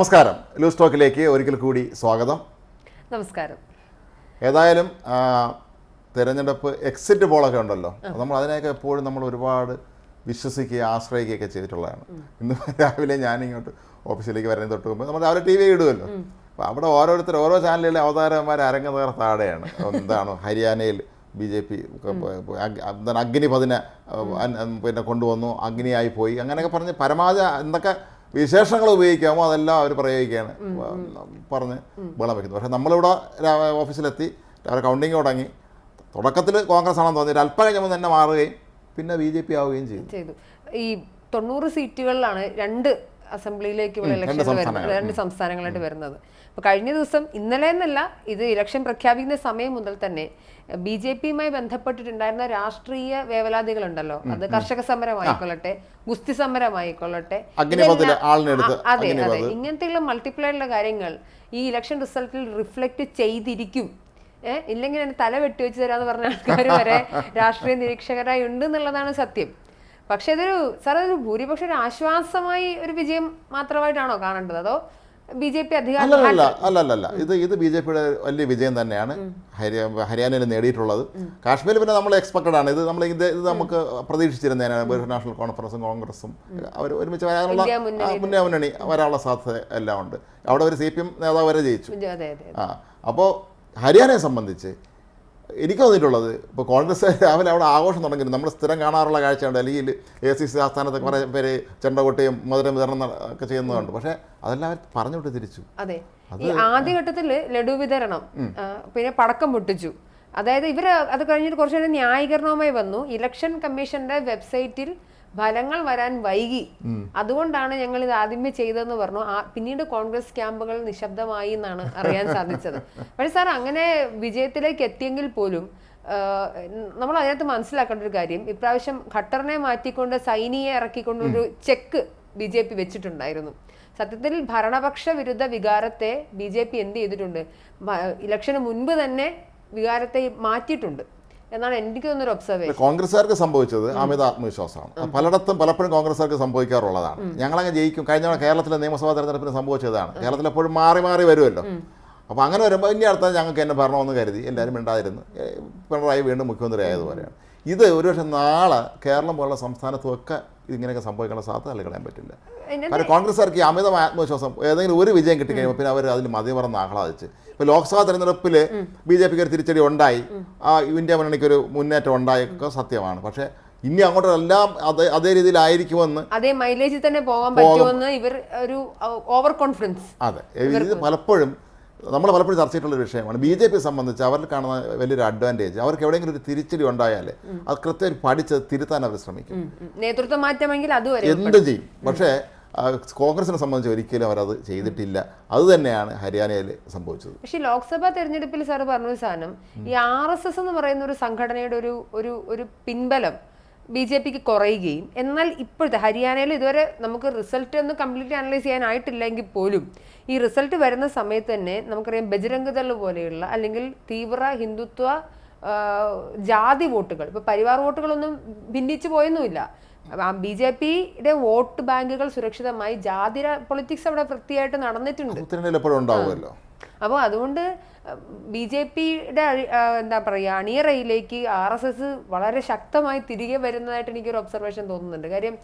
നമസ്കാരം. ലൂസ് ടോക്കിലേക്ക് ഒരിക്കൽ കൂടി സ്വാഗതം. നമസ്കാരം. ഏതായാലും തിരഞ്ഞെടുപ്പ് എക്സിറ്റ് പോളൊക്കെ ഉണ്ടല്ലോ. നമ്മൾ അതിനെയൊക്കെ എപ്പോഴും നമ്മൾ ഒരുപാട് വിശ്വസിക്കുകയും ആശ്രയിക്കുകയൊക്കെ ചെയ്തിട്ടുള്ളതാണ്. ഇന്ന് രാവിലെ ഞാനിങ്ങോട്ട് ഓഫീസിലേക്ക് വരുന്നതിന് തൊട്ട് മുമ്പ് നമ്മൾ രാവിലെ ടി വി ഇടുമല്ലോ അപ്പോൾ അവിടെ ഓരോരുത്തർ ഓരോ ചാനലിലെ അവതാരന്മാർ അരങ്ങുന്നവർ താഴെയാണ്. എന്താണ് ഹരിയാനയിൽ ബി ജെ പി എന്താണ് അഗ്നിപതിനെ പിന്നെ കൊണ്ടുവന്നു അഗ്നിയായി പോയി അങ്ങനെയൊക്കെ പറഞ്ഞ് പരമാവധി എന്തൊക്കെ വിശേഷങ്ങൾ ഉപയോഗിക്കാമോ അതെല്ലാം അവർ പ്രയോഗിക്കുകയാണ്. പറഞ്ഞ് ബഹളം വയ്ക്കുന്നത് പക്ഷേ നമ്മളിവിടെ ഓഫീസിലെത്തി അവരെ കൗണ്ടിങ് തുടങ്ങി. തുടക്കത്തിൽ കോൺഗ്രസ് ആണെന്ന് തോന്നി അല്പം കഴിഞ്ഞപ്പോൾ തന്നെ മാറുകയും പിന്നെ ബി ജെ പി ആവുകയും ചെയ്തു. ഈ തൊണ്ണൂറ് സീറ്റുകളിലാണ് രണ്ട് അസംബ്ലിയിലേക്കുള്ള ഇലക്ഷൻ വരുന്നത് രണ്ട് സംസ്ഥാനങ്ങളായിട്ട് വരുന്നത്. അപ്പൊ കഴിഞ്ഞ ദിവസം ഇന്നലെ എന്നല്ല ഇത് ഇലക്ഷൻ പ്രഖ്യാപിക്കുന്ന സമയം മുതൽ തന്നെ ബി ജെ പിയുമായി ബന്ധപ്പെട്ടിട്ടുണ്ടായിരുന്ന രാഷ്ട്രീയ വേവലാതികളുണ്ടല്ലോ. അത് കർഷക സമരമായിക്കൊള്ളട്ടെ ഗുസ്തി സമരമായിക്കൊള്ളട്ടെ അതെ അതെ. ഇങ്ങനത്തെയുള്ള മൾട്ടിപ്ലൈഡുള്ള കാര്യങ്ങൾ ഈ ഇലക്ഷൻ റിസൾട്ടിൽ റിഫ്ലക്റ്റ് ചെയ്തിരിക്കും. ഏഹ് ഇല്ലെങ്കിൽ എന്നെ തല വെട്ടിവെച്ച് തരാന്ന് പറഞ്ഞ ആൾക്കാർ വരെ രാഷ്ട്രീയ നിരീക്ഷകരായി ഉണ്ട് എന്നുള്ളതാണ് സത്യം. പക്ഷെ ഇതൊരു സാർ അതൊരു ഭൂരിപക്ഷം ഒരു ആശ്വാസമായി ഒരു വിജയം മാത്രമായിട്ടാണോ കാണേണ്ടത്? അതോ ബി ജെ പി അധികാരം അല്ലല്ല അല്ല ഇത് ഇത് ബി ജെ പിയുടെ വലിയ വിജയം തന്നെയാണ്. ഹരിയ ഹരിയാനയിൽ നേടിയിട്ടുള്ളത്. കാശ്മീരിൽ പിന്നെ നമ്മൾ എക്സ്പെക്റ്റഡ് ആണ്. ഇത് നമ്മൾ ഇത് ഇത് നമുക്ക് പ്രതീക്ഷിച്ചിരുന്നതിനാണ് നാഷണൽ കോൺഫറൻസും കോൺഗ്രസും. അവർ ഒരുമിച്ച് വരാനുള്ള മുന്നേ മുന്നണി വരാനുള്ള സാധ്യത എല്ലാം ഉണ്ട്. അവിടെ ഒരു സി പി എം നേതാവ് വരെ ജയിച്ചു. ആ അപ്പോൾ ഹരിയാനയെ സംബന്ധിച്ച് എനിക്ക് തോന്നിയിട്ടുള്ളത് ഇപ്പോൾ കോൺഗ്രസ് രാവിലെ അവിടെ ആഘോഷം തുടങ്ങിയിരുന്നു. നമ്മൾ സ്ഥിരം കാണാറുള്ള കാഴ്ചയുണ്ട് അല്ലെങ്കിൽ എ സി സി ആസ്ഥാനത്ത് കുറേ പേര് ചെണ്ടകൊട്ടയും മധുരം വിതരണം ഒക്കെ ചെയ്യുന്നതുണ്ട്. പക്ഷേ അതെല്ലാം അവർ പറഞ്ഞുവിട്ട് തിരിച്ചു. അതെ. ഈ ആദ്യഘട്ടത്തിൽ ലഡു വിതരണം പിന്നെ പടക്കം പൊട്ടിച്ചു. അതായത് ഇവർ അത് കഴിഞ്ഞിട്ട് കുറച്ചുകൂടി ന്യായീകരണവുമായി വന്നു. ഇലക്ഷൻ കമ്മീഷന്റെ വെബ്സൈറ്റിൽ ഫലങ്ങൾ വരാൻ വൈകി. അതുകൊണ്ടാണ് ഞങ്ങൾ ഇത് ആദ്യമേ ചെയ്തതെന്ന് പറഞ്ഞു. പിന്നീട് കോൺഗ്രസ് ക്യാമ്പുകൾ നിശബ്ദമായി എന്നാണ് അറിയാൻ സാധിച്ചത്. പക്ഷേ സാർ അങ്ങനെ വിജയത്തിലേക്ക് എത്തിയെങ്കിൽ പോലും നമ്മൾ അതിനകത്ത് മനസ്സിലാക്കേണ്ട ഒരു കാര്യം. ഇപ്രാവശ്യം ഖട്ടറിനെ മാറ്റിക്കൊണ്ട് സൈനിയെ ഇറക്കിക്കൊണ്ടൊരു ചെക്ക് ബി ജെ പി വെച്ചിട്ടുണ്ടായിരുന്നു. സത്യത്തിൽ ഭരണപക്ഷ വിരുദ്ധ വികാരത്തെ ബി ജെ പി എന്ത് ചെയ്തിട്ടുണ്ട്? ഇലക്ഷന് മുൻപ് തന്നെ വികാരത്തെ മാറ്റിയിട്ടുണ്ട്. എന്നാണ് എനിക്ക് തോന്നുന്നൊരു ഒബ്സർവേഷൻ കോൺഗ്രസ്സുകാർക്ക് സംഭവിച്ചത് അമിത ആത്മവിശ്വാസമാണ്. പലയിടത്തും പലപ്പോഴും കോൺഗ്രസ്സുകാർക്ക് സംഭവിക്കാറുള്ളതാണ്. ഞങ്ങളങ്ങ് ജയിക്കും. കഴിഞ്ഞ തവണ കേരളത്തിലെ നിയമസഭാ തെരഞ്ഞെടുപ്പിന് സംഭവിച്ചതാണ്. കേരളത്തിൽ എപ്പോഴും മാറി മാറി വരുമല്ലോ. അപ്പോൾ അങ്ങനെ വരുമ്പോൾ ഇനി അടുത്ത ഞങ്ങൾക്ക് എന്നെ ഭരണമെന്ന് കരുതി എല്ലാവരും ഉണ്ടായിരുന്നു പിണറായി വീണ്ടും മുഖ്യമന്ത്രി ആയതുപോലെയാണ്. ഇത് ഒരുപക്ഷെ നാളെ കേരളം പോലുള്ള സംസ്ഥാനത്തുമൊക്കെ ഇങ്ങനെയൊക്കെ സംഭവിക്കാനുള്ള സാധ്യത തള്ളിക്കളയാൻ പറ്റില്ല. കാരണം കോൺഗ്രസ്സുകാർക്ക് ഈ അമിതമായ ആത്മവിശ്വാസം ഏതെങ്കിലും ഒരു വിജയം കിട്ടിക്കഴിയുമ്പോൾ പിന്നെ അവർ അതിൽ മതിമറന്ന് ആഹ്ലാദിച്ച്. ഇപ്പോൾ ലോക്സഭാ തെരഞ്ഞെടുപ്പിൽ ബി ജെ പിക്ക് ഒരു തിരിച്ചടി ഉണ്ടായി. ആ ഇന്ത്യ മുന്നണിക്ക് ഒരു മുന്നേറ്റം ഉണ്ടായൊക്കെ സത്യമാണ്. പക്ഷേ ഇനി അങ്ങോട്ട് എല്ലാം അതേ അതേ രീതിയിലായിരിക്കുമെന്ന് അതേ മൈലേജിൽ തന്നെ പോകാൻ പറ്റുമെന്ന് ഇവർ ഒരു ഓവർ കോൺഫിഡൻസ് അതെ. ഇത് പലപ്പോഴും നമ്മൾ പലപ്പോഴും ചർച്ച ചെയ്തിട്ടുള്ള ഒരു വിഷയമാണ്. ബി ജെ പി സംബന്ധിച്ച് അവർ കാണുന്ന വലിയൊരു അഡ്വാന്റേജ് അവർക്ക് എവിടെയെങ്കിലും ഒരു തിരിച്ചടി ഉണ്ടായാൽ അത് കൃത്യം പഠിച്ച് തിരുത്താൻ അവർ ശ്രമിക്കും. നേതൃത്വം മാറ്റമെങ്കിൽ എന്ത് ചെയ്യും. പക്ഷേ കോൺഗ്രസിനെ സംബന്ധിച്ച് ഒരിക്കലും അവരത് ചെയ്തിട്ടില്ല. അത് തന്നെയാണ് ഹരിയാനയിൽ സംഭവിച്ചത്. പക്ഷേ ലോക്സഭാ തെരഞ്ഞെടുപ്പിൽ സാർ പറഞ്ഞ സാധനം ഈ ആർ എസ് എസ് എന്ന് പറയുന്ന ഒരു സംഘടനയുടെ ഒരു ഒരു ഒരു പിൻബലം ബി ജെ പിക്ക് കുറയുകയും എന്നാൽ ഇപ്പോഴത്തെ ഹരിയാനയിൽ ഇതുവരെ നമുക്ക് റിസൾട്ട് ഒന്ന് കംപ്ലീറ്റ് അനലൈസ് ചെയ്യാനായിട്ടില്ലെങ്കിൽ പോലും ഈ റിസൾട്ട് വരുന്ന സമയത്ത് തന്നെ നമുക്കറിയാം ബജരംഗദൾ പോലെയുള്ള അല്ലെങ്കിൽ തീവ്ര ഹിന്ദുത്വ ജാതി വോട്ടുകൾ ഇപ്പൊ പരിവാർ വോട്ടുകളൊന്നും ഭിന്നിച്ചു പോയൊന്നുമില്ല. ബി ജെ പിയുടെ വോട്ട് ബാങ്കുകൾ സുരക്ഷിതമായി ജാതിര പൊളിറ്റിക്സ് അവിടെ വൃത്തിയായിട്ട് നടന്നിട്ടുണ്ട്. അപ്പോൾ അതുകൊണ്ട് ബി ജെ പിയുടെ എന്താ പറയുക അണിയറയിലേക്ക് ആർ എസ് എസ് വളരെ ശക്തമായി തിരികെ വരുന്നതായിട്ട് എനിക്കൊരു ഒബ്സർവേഷൻ തോന്നുന്നുണ്ട്. കാര്യം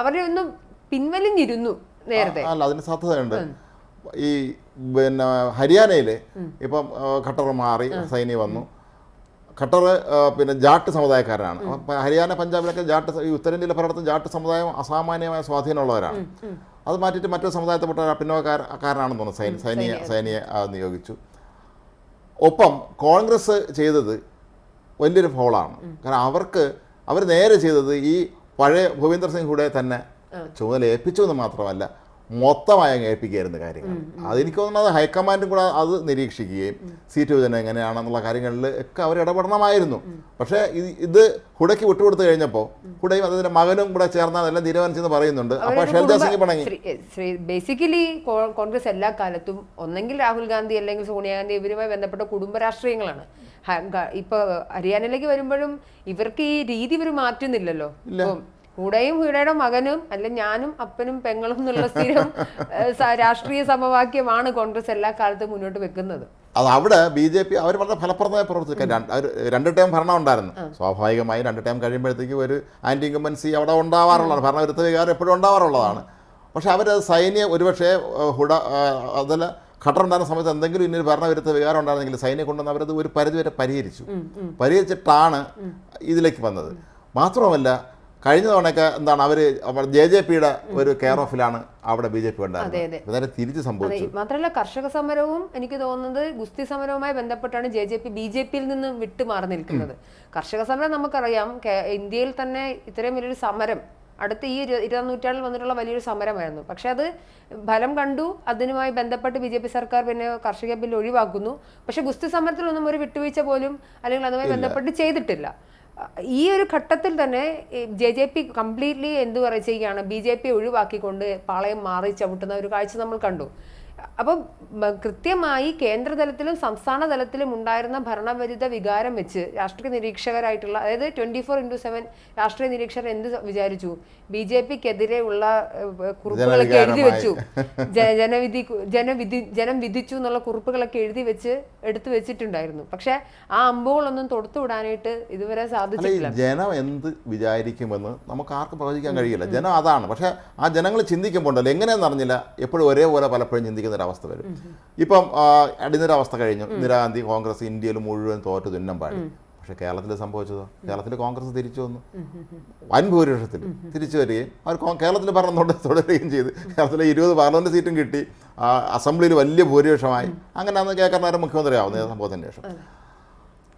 അവരുടെ അവരെ ഒന്നും പിൻവലിഞ്ഞിരുന്നു നേരത്തെ. അല്ല അതിന് സാധ്യതയുണ്ട്. ഈ പിന്നെ ഹരിയാനയിൽ ഇപ്പം ഖട്ടർ മാറി സൈനി വന്നു. ഖട്ടർ പിന്നെ ജാട്ട് സമുദായക്കാരനാണ്. ഹരിയാന പഞ്ചാബിലൊക്കെ ജാട്ട് ഈ ഉത്തരേന്ത്യയിലെ പലയിടത്തും ജാട്ട് സമുദായം അസാമാന്യമായ സ്വാധീനമുള്ളവരാണ്. അത് മാറ്റിയിട്ട് മറ്റൊരു സമുദായത്തിൽപ്പെട്ട പിന്നോക്കാരനാണെന്ന് തോന്നുന്നു സൈനി സൈനിയെ സൈനിയെ നിയോഗിച്ചു. ഒപ്പം കോൺഗ്രസ് ചെയ്തത് വലിയൊരു ഫോളാണ്. കാരണം അവർക്ക് അവർ നേരെ ചെയ്തത് ഈ പഴയ ഭൂപീന്ദർ സിംഗ് കൂടെ തന്നെ ചുമതല ഏൽപ്പിച്ചു എന്ന് മാത്രമല്ല മൊത്തമായി ഏൽപ്പിക്കുകയായിരുന്നു കാര്യങ്ങൾ. അതെനിക്ക് തോന്നുന്നത് ഹൈക്കമാൻഡും കൂടെ അത് നിരീക്ഷിക്കുകയും സീറ്റ് വിഭജനം എങ്ങനെയാണെന്നുള്ള കാര്യങ്ങളിൽ ഒക്കെ അവർ ഇടപെടണമായിരുന്നു. പക്ഷേ ഇത് ഇത് ഹുഡയ്ക്ക് വിട്ടുകൊടുത്തു കഴിഞ്ഞപ്പോൾ ഹുഡയും അതിന്റെ മകനും കൂടെ ചേർന്നാൽ അതെല്ലാം തീരുമാനിച്ചെന്ന് പറയുന്നുണ്ട്. അപ്പോൾ ഷെൽജ സിംഗ് പിണങ്ങി. ബേസിക്കലി കോൺഗ്രസ് എല്ലാ കാലത്തും ഒന്നെങ്കിൽ രാഹുൽ ഗാന്ധി അല്ലെങ്കിൽ സോണിയാഗാന്ധി ഇവരുമായി ബന്ധപ്പെട്ട കുടുംബ രാഷ്ട്രീയങ്ങളാണ്. ഇപ്പൊ ഹരിയാനയിലേക്ക് വരുമ്പോഴും ഇവർക്ക് ഈ രീതി ഇവർ മാറ്റുന്നില്ലല്ലോ. ഇപ്പം കൂടെയും ഹീടയുടെ മകനും അല്ല ഞാനും അപ്പനും പെങ്ങളും എന്നുള്ള സ്ഥിരം രാഷ്ട്രീയ സമവാക്യമാണ് കോൺഗ്രസ് എല്ലാ കാലത്തും മുന്നോട്ട് വെക്കുന്നത്. അത് അവിടെ ബി ജെ പി അവർ വളരെ ഫലപ്രദമായി പ്രവർത്തിക്കാൻ രണ്ട് ടൈം ഭരണം ഉണ്ടായിരുന്നു. സ്വാഭാവികമായി രണ്ട് ടൈം കഴിയുമ്പോഴത്തേക്ക് ഒരു ആന്റി ഇൻകമ്പൻസി അവിടെ ഉണ്ടാവാറുള്ളതാണ് ഭരണവിരുദ്ധ വികാരം എപ്പോഴും ഉണ്ടാവാറുള്ളതാണ്. പക്ഷേ അവർ സൈന്യ ഒരുപക്ഷെ ഹുഡ അതിൽ ഖട്ടർ ഉണ്ടായിരുന്ന സമയത്ത് എന്തെങ്കിലും ഇനി ഭരണവിരുദ്ധ വികാരം ഉണ്ടായിരുന്നെങ്കിൽ സൈന്യം കൊണ്ടുവന്ന് അവരത് ഒരു പരിധിവരെ പരിഹരിച്ചു. പരിഹരിച്ചിട്ടാണ് ഇതിലേക്ക് വന്നത്. മാത്രമല്ല കഴിഞ്ഞ തവണയൊക്കെ എന്താണ് അവർ ജെ ജെ പിയുടെ ഒരു കെയർ ഓഫിലാണ് അവിടെ ബി ജെ പി. ഉണ്ടായിരുന്നത്. നേരെ തിരിച്ച് സംഭവിച്ചു. മാത്രമല്ല കർഷക സമരവും എനിക്ക് തോന്നുന്നത് ഗുസ്തി സമരവുമായി ബന്ധപ്പെട്ടാണ് J J P B J പിയിൽ നിന്ന് വിട്ടുമാറി നിൽക്കുന്നത്. കർഷക സമരം നമുക്കറിയാം ഇന്ത്യയിൽ തന്നെ ഇത്രയും വലിയൊരു സമരം അടുത്ത ഈ ഇരു- ഇരുപതാം നൂറ്റാണ്ടിൽ വന്നിട്ടുള്ള വലിയൊരു സമരമായിരുന്നു. പക്ഷെ അത് ഫലം കണ്ടു അതിനുമായി ബന്ധപ്പെട്ട് ബി ജെ പി സർക്കാർ പിന്നെ കർഷക ബില്ല് ഒഴിവാക്കുന്നു. പക്ഷെ ഗുസ്തി സമരത്തിലൊന്നും ഒരു വിട്ടുവീഴ്ച പോലും അല്ലെങ്കിൽ അതുമായി ബന്ധപ്പെട്ട് ചെയ്തിട്ടില്ല. ഈ ഒരു ഘട്ടത്തിൽ തന്നെ ജെ ജെ പി കംപ്ലീറ്റ്ലി എന്ത് പറയുകയാണ് ബി ജെ പി ഒഴിവാക്കിക്കൊണ്ട് പാളയം മാറി ചവിട്ടുന്ന ഒരു കാഴ്ച നമ്മൾ കണ്ടു. അപ്പം കൃത്യമായി കേന്ദ്രതലത്തിലും സംസ്ഥാന തലത്തിലും ഉണ്ടായിരുന്ന ഭരണവിരുദ്ധ വികാരം വെച്ച് രാഷ്ട്രീയ നിരീക്ഷകരായിട്ടുള്ള അതായത് ട്വന്റി ഫോർ ഇന്റു സെവൻ രാഷ്ട്രീയ നിരീക്ഷകർ എന്ത് വിചാരിച്ചു? ബി ജെ പിക്കെതിരെ ഉള്ള കുറിപ്പുകളൊക്കെ എഴുതി വെച്ചു. ജനവിധി ജനവിധി ജനം വിധിച്ചു എന്നുള്ള കുറിപ്പുകളൊക്കെ എഴുതി വെച്ച് എടുത്തു വെച്ചിട്ടുണ്ടായിരുന്നു. പക്ഷെ ആ അമ്പുകളൊന്നും തൊടുത്തു വിടാനായിട്ട് ഇതുവരെ സാധിച്ചില്ല സാധിച്ചിട്ടില്ല. ജനം എന്ത് വിചാരിക്കുമെന്ന് നമുക്ക് ആർക്കും പ്രവചിക്കാൻ കഴിയില്ല. ജനം അതാണ്. പക്ഷെ ആ ജനങ്ങൾ ചിന്തിക്കുമ്പോണ്ടല്ലോ. എങ്ങനെയെന്ന് അറിഞ്ഞില്ല. എപ്പോഴും ഒരേപോലെ പലപ്പോഴും ചിന്തിക്കുന്ന ഒരു അവസ്ഥ വരും ഇപ്പം അടിനിരാവസ്ഥ കഴിഞ്ഞു. ഇന്ദിരാഗാന്ധി കോൺഗ്രസ് ഇന്ത്യയിൽ മുഴുവൻ തോറ്റ് തുന്നം പാടി. പക്ഷെ കേരളത്തിൽ സംഭവിച്ചതോ? കേരളത്തിൽ കോൺഗ്രസ് തിരിച്ചു വന്നു. വൻ ഭൂരിപക്ഷത്തിൽ തിരിച്ചു വരികയും അവർ കേരളത്തിൽ ഭരണം തൊട്ട് തുടരുകയും ചെയ്ത്. കേരളത്തിലെ ഇരുപത് പാർലമെന്റ് സീറ്റും കിട്ടി. അസംബ്ലിയിൽ വലിയ ഭൂരിപക്ഷമായി. അങ്ങനെ അന്ന് കെ. കരുണാകരൻ ആവുന്ന സംഭവത്തിന് ശേഷം.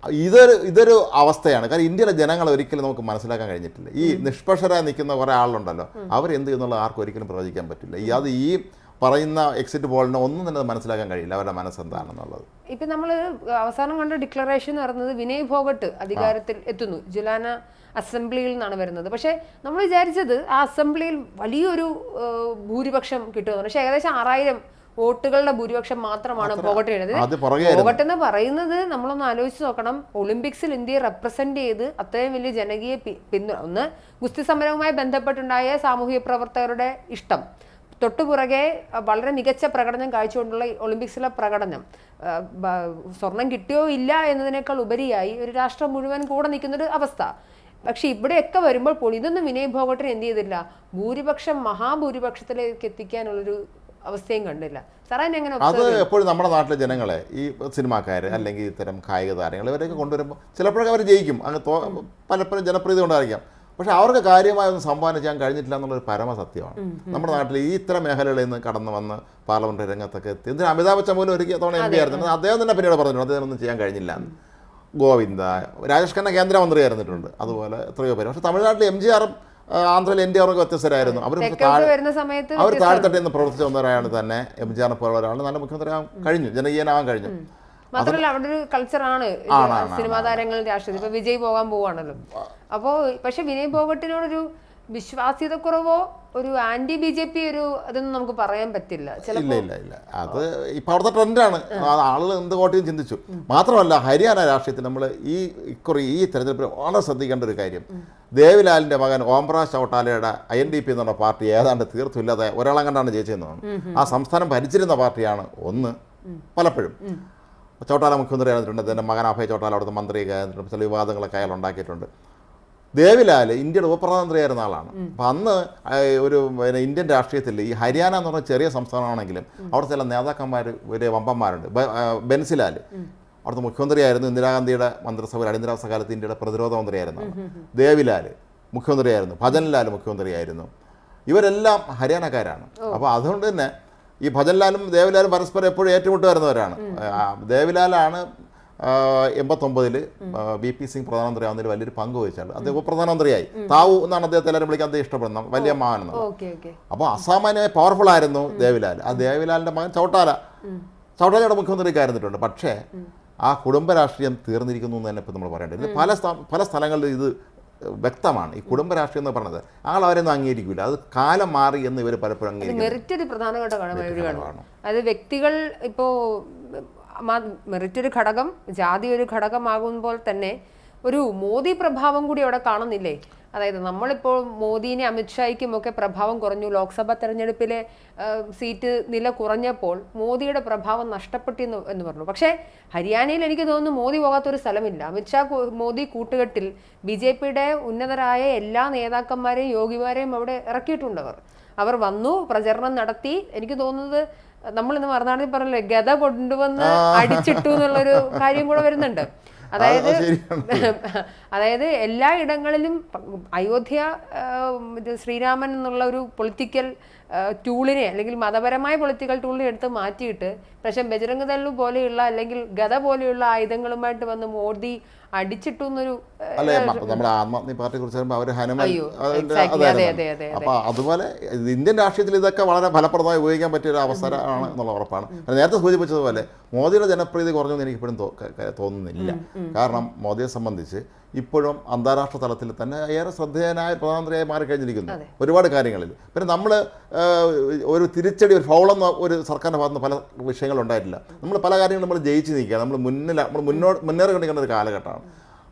ഇതൊരു ഇതൊരു അവസ്ഥയാണ്. കാരണം ഇന്ത്യയിലെ ജനങ്ങൾ ഒരിക്കലും നമുക്ക് മനസ്സിലാക്കാൻ കഴിഞ്ഞിട്ടില്ല. ഈ നിഷ്പക്ഷരായി നിൽക്കുന്ന കുറേ ആളുണ്ടല്ലോ. അവരെന്ത് എന്നുള്ളത് ആർക്കും ഒരിക്കലും പ്രവചിക്കാൻ പറ്റില്ല. ഈ അത് ഈ പറയുന്ന എക്സിറ്റ് പോളിന് ഒന്നും തന്നെ മനസ്സിലാക്കാൻ കഴിയില്ല. അവരുടെ മനസ്സെന്താണെന്നുള്ളത്. ഇപ്പൊ നമ്മൾ അവസാനം കണ്ട ഡിക്ലറേഷൻ എന്ന് പറയുന്നത് വിനയ് ഭോഗട്ട് അധികാരത്തിൽ എത്തുന്നു. ജുലാന അസംബ്ലിയിൽ നിന്നാണ് വരുന്നത്. പക്ഷേ നമ്മൾ വിചാരിച്ചത് ആ അസംബ്ലിയിൽ വലിയൊരു ഭൂരിപക്ഷം കിട്ടുമെന്ന് പക്ഷേ ഏകദേശം ആറായിരം വോട്ടുകളുടെ ഭൂരിപക്ഷം മാത്രമാണ് പോകട്ടെ എഴുതുന്നത്. ഫോഗട്ട് എന്ന് പറയുന്നത് നമ്മളൊന്ന് ആലോചിച്ച് നോക്കണം. ഒളിമ്പിക്സിൽ ഇന്ത്യയെ റെപ്രസെന്റ് ചെയ്ത് അത്രയും വലിയ ജനകീയ പിന്തുണ. ഒന്ന് ഗുസ്തി സമരവുമായി ബന്ധപ്പെട്ടുണ്ടായ സാമൂഹിക പ്രവർത്തകരുടെ ഇഷ്ടം. തൊട്ടുപുറകെ വളരെ മികച്ച പ്രകടനം കാഴ്ചകൊണ്ടുള്ള ഒളിമ്പിക്സിലെ പ്രകടനം സ്വർണം കിട്ടിയോ ഇല്ല എന്നതിനേക്കാൾ ഉപരിയായി ഒരു രാഷ്ട്രം മുഴുവൻ കൂടെ നിൽക്കുന്നൊരു അവസ്ഥ. പക്ഷെ ഇവിടെയൊക്കെ വരുമ്പോൾ പോലും ഇതൊന്നും വിനയ് ഭോഗട്ടിന് എന്ത് ചെയ്തില്ല? ഭൂരിപക്ഷം മഹാഭൂരിപക്ഷത്തിലേക്ക് എത്തിക്കാനുള്ളൊരു അവസ്ഥയും കണ്ടില്ല. എങ്ങനെ അത് എപ്പോഴും നമ്മുടെ നാട്ടിലെ ജനങ്ങളെ ഈ സിനിമാക്കാർ അല്ലെങ്കിൽ ഇത്തരം കായിക താരങ്ങൾ ഇവരൊക്കെ കൊണ്ടുവരുമ്പോൾ ചിലപ്പോഴൊക്കെ അവർ ജയിക്കും. അങ്ങ് പലപ്പോഴും ജനപ്രീതി കൊണ്ടായിരിക്കാം. പക്ഷേ അവർക്ക് കാര്യമായ ഒന്നും സംഭാവന ചെയ്യാൻ കഴിഞ്ഞിട്ടില്ല എന്നുള്ളൊരു പരമസത്യമാണ്. നമ്മുടെ നാട്ടിൽ ഈ ഇത്ര മേഖലകളിൽ നിന്ന് കടന്നു വന്ന് പാർലമെന്റ് രംഗത്തൊക്കെ എത്തി. എന്തിനാ അമിതാഭ് ബച്ചൻ പോലും ഒരിക്കൽ തവണ എം പി ആയിരുന്നു. അദ്ദേഹം തന്നെ പിന്നീട് പറഞ്ഞിട്ടുണ്ട് അദ്ദേഹം ഒന്നും ചെയ്യാൻ കഴിഞ്ഞില്ല. എന്ന് ഗോവിന്ദ രാജേഷ് ഖന്ന കേന്ദ്രമന്ത്രി ആയിരുന്നിട്ടുണ്ട്. അതുപോലെ എത്രയോ പേര്. പക്ഷേ തമിഴ്നാട്ടിൽ എം ജി ആറും ആന്ധ്രയിൽ എൻ ഡി ആറും ഒക്കെ വ്യത്യസ്തരായിരുന്നു. അവർ അവർ താഴ്ത്തട്ടിൽ നിന്ന് പ്രവർത്തിച്ച വന്നവരാണ് തന്നെ എം ജി ആറിനെ പോലെ ഒരാൾ നല്ല മുഖ്യമന്ത്രിയാകാൻ കഴിഞ്ഞു ജനകീയനാവാൻ കഴിഞ്ഞു. മാത്രമല്ല അവിടെ ഒരു കൾച്ചറാണ് സിനിമാ താരങ്ങൾ രാഷ്ട്രീയം ഇപ്പൊ വിജയ് പോകാൻ പോവാണല്ലോ. അപ്പോ പക്ഷെ വിനയ് വിശ്വാസ്യത കുറവോ ഒരു ആന്റി ബി ജെ പി ഒരു അതൊന്നും നമുക്ക് പറയാൻ പറ്റില്ല. ഇല്ല ഇല്ല ഇല്ല. അത് ഇപ്പൊ അവിടുത്തെ ട്രെൻഡാണ്. ആളുകൾ എന്ത് കോട്ടയും ചിന്തിച്ചു. മാത്രമല്ല ഹരിയാന രാഷ്ട്രീയത്തിൽ നമ്മൾ ഈ ഇക്കുറി ഈ തെരഞ്ഞെടുപ്പിൽ വളരെ ശ്രദ്ധിക്കേണ്ട ഒരു കാര്യം. ദേവിലാലിന്റെ മകൻ ഓംപ്രകാശ് ചൗട്ടാലയുടെ ഐ എൻ ഡി പി എന്നുള്ള പാർട്ടി ഏതാണ്ട് തീർത്തുമില്ലാതെ ഒരാളം കണ്ടാണ് ജയിച്ചതെന്നാണ് ആ സംസ്ഥാനം ഭരിച്ചിരുന്ന പാർട്ടിയാണ് ഒന്ന് പലപ്പോഴും. ചൗട്ടാല മുഖ്യമന്ത്രിയായിരുന്നിട്ടുണ്ട് അതിന്റെ മകൻ അഭയ ചോട്ടാല അവിടുത്തെ മന്ത്രിയൊക്കെ ആയിരുന്നിട്ടുണ്ട്. ചില വിവാദങ്ങളൊക്കെ അയാൾ ഉണ്ടാക്കിയിട്ടുണ്ട്. ദേവിലാൽ ഇന്ത്യയുടെ ഉപപ്രധാനമന്ത്രിയായിരുന്ന ആളാണ്. അപ്പം അന്ന് ഒരു പിന്നെ ഇന്ത്യൻ രാഷ്ട്രീയത്തിൽ ഈ ഹരിയാന എന്ന് പറഞ്ഞ ചെറിയ സംസ്ഥാനമാണെങ്കിലും അവിടെ ചില നേതാക്കന്മാർ വലിയ വമ്പന്മാരുണ്ട്. ബെൻസിലാൽ അവിടുത്തെ മുഖ്യമന്ത്രിയായിരുന്നു ഇന്ദിരാഗാന്ധിയുടെ മന്ത്രിസഭയിൽ അടിയന്തരാവസ്ഥ കാലത്ത് ഇന്ത്യയുടെ പ്രതിരോധ മന്ത്രിയായിരുന്നു ദേവിലാൽ മുഖ്യമന്ത്രിയായിരുന്നു. ഭജൻലാൽ മുഖ്യമന്ത്രിയായിരുന്നു. ഇവരെല്ലാം ഹരിയാനക്കാരാണ്. അപ്പോൾ അതുകൊണ്ട് തന്നെ ഈ ഭജൻലാലും ദേവിലാലും പരസ്പരം എപ്പോഴും ഏറ്റുമുട്ട് വരുന്നവരാണ് ദേവിലാലാണ് എൺപത്തൊമ്പതിൽ ബി പി സിംഗ് പ്രധാനമന്ത്രി ആവുന്നതിൽ വലിയൊരു പങ്ക് വഹിച്ചാൽ അദ്ദേഹം ഉപപ്രധാനമന്ത്രിയായി. താവു എന്നാണ് അദ്ദേഹത്തെ എല്ലാവരും വിളിക്കാൻ അദ്ദേഹം ഇഷ്ടപ്പെടുന്നത് വലിയ മകനെന്ന് അപ്പോൾ അസാമാന്യമായി പവർഫുൾ ആയിരുന്നു ദേവിലാൽ. ആ ദേവിലാലിന്റെ മകൻ ചൗട്ടാല. മുഖ്യമന്ത്രി കയറുന്നിട്ടുണ്ട്. പക്ഷേ ആ കുടുംബ രാഷ്ട്രീയം തീർന്നിരിക്കുന്നു എന്ന് തന്നെ ഇപ്പം നമ്മൾ പറയേണ്ടത്. പല പല സ്ഥലങ്ങളിൽ ഇത് വ്യക്തമാണ്. ഈ കുടുംബ രാഷ്ട്രീയം എന്ന് പറഞ്ഞത്. ആൾ അവരൊന്നും അംഗീകരിക്കില്ല അത് കാലം മാറി എന്ന് ഇവർ പലപ്പോഴും അംഗീകരിക്കും മെറിറ്റ് ഒരു ഘടകമാണ്. അത് വ്യക്തികൾ ഇപ്പോ മെറിറ്റ് ഒരു ഘടകം ജാതി ഒരു ഘടകമാകുമ്പോൾ തന്നെ ഒരു മോദി പ്രഭാവം കൂടി അവിടെ കാണുന്നില്ലേ? അതായത് നമ്മളിപ്പോൾ മോദിനെ അമിത്ഷായ്ക്കും ഒക്കെ പ്രഭാവം കുറഞ്ഞു. ലോക്സഭാ തെരഞ്ഞെടുപ്പിലെ സീറ്റ് നില കുറഞ്ഞപ്പോൾ മോദിയുടെ പ്രഭാവം നഷ്ടപ്പെട്ടു എന്ന് എന്ന് പറഞ്ഞു. പക്ഷേ ഹരിയാനയിൽ എനിക്ക് തോന്നുന്നു മോദി പോകാത്തൊരു സ്ഥലമില്ല. അമിത്ഷാ മോദി കൂട്ടുകെട്ടിൽ ബി ജെ പിയുടെ ഉന്നതരായ എല്ലാ നേതാക്കന്മാരെയും യോഗിമാരെയും അവിടെ ഇറക്കിയിട്ടുണ്ട് അവർ. അവർ വന്നു പ്രചരണം നടത്തി. എനിക്ക് തോന്നുന്നത് നമ്മൾ ഇന്ന് മറുനാടിൽ പറഞ്ഞല്ലേ ഗത കൊണ്ടുവന്ന് അടിച്ചിട്ടു എന്നുള്ളൊരു കാര്യം കൂടെ വരുന്നുണ്ട്. അതായത് അതായത് എല്ലാ ഇടങ്ങളിലും അയോധ്യ ഇത് ശ്രീരാമൻ എന്നുള്ള ഒരു പൊളിറ്റിക്കൽ ടൂളിനെ അല്ലെങ്കിൽ മതപരമായ പൊളിറ്റിക്കൽ ടൂളിനെ എടുത്ത് മാറ്റിയിട്ട് പക്ഷെ ബജരംഗ് ദള്ളു പോലെയുള്ള അല്ലെങ്കിൽ ഗത പോലെയുള്ള ആയുധങ്ങളുമായിട്ട് വന്ന് മോദി അടിച്ചിട്ടു എന്നൊരു അല്ലെ നമ്മുടെ ആം ആദ്മി പാർട്ടിയെ കുറിച്ച് പറയുമ്പോൾ അവർ ഹനുമാൻ. അപ്പൊ അതുപോലെ ഇന്ത്യൻ രാഷ്ട്രീയത്തിൽ ഇതൊക്കെ വളരെ ഫലപ്രദമായി ഉപയോഗിക്കാൻ പറ്റിയ ഒരു അവസരമാണ് എന്നുള്ള ഉറപ്പാണ്. നേരത്തെ സൂചിപ്പിച്ചതുപോലെ മോദിയുടെ ജനപ്രീതി കുറഞ്ഞു എന്ന് എനിക്ക് ഇപ്പോഴും തോന്നുന്നില്ല. കാരണം മോദിയെ സംബന്ധിച്ച് ഇപ്പോഴും അന്താരാഷ്ട്ര തലത്തിൽ തന്നെ ഏറെ ശ്രദ്ധേയനായ പ്രധാനമന്ത്രിയായി മാറിക്കഴിഞ്ഞിരിക്കുന്നു ഒരുപാട് കാര്യങ്ങളിൽ. പിന്നെ നമ്മൾ ഒരു തിരിച്ചടി ഒരു ഫൗളെന്ന ഒരു സർക്കാരിന്റെ ഭാഗത്ത് പല വിഷയങ്ങളുണ്ടായിട്ടില്ല നമ്മൾ പല കാര്യങ്ങളും നമ്മൾ ജയിച്ച് നിൽക്കുക നമ്മൾ മുന്നിൽ നമ്മൾ മുന്നോട്ട് മുന്നേറിക്കൊണ്ടിരിക്കുന്ന ഒരു കാലഘട്ടമാണ്.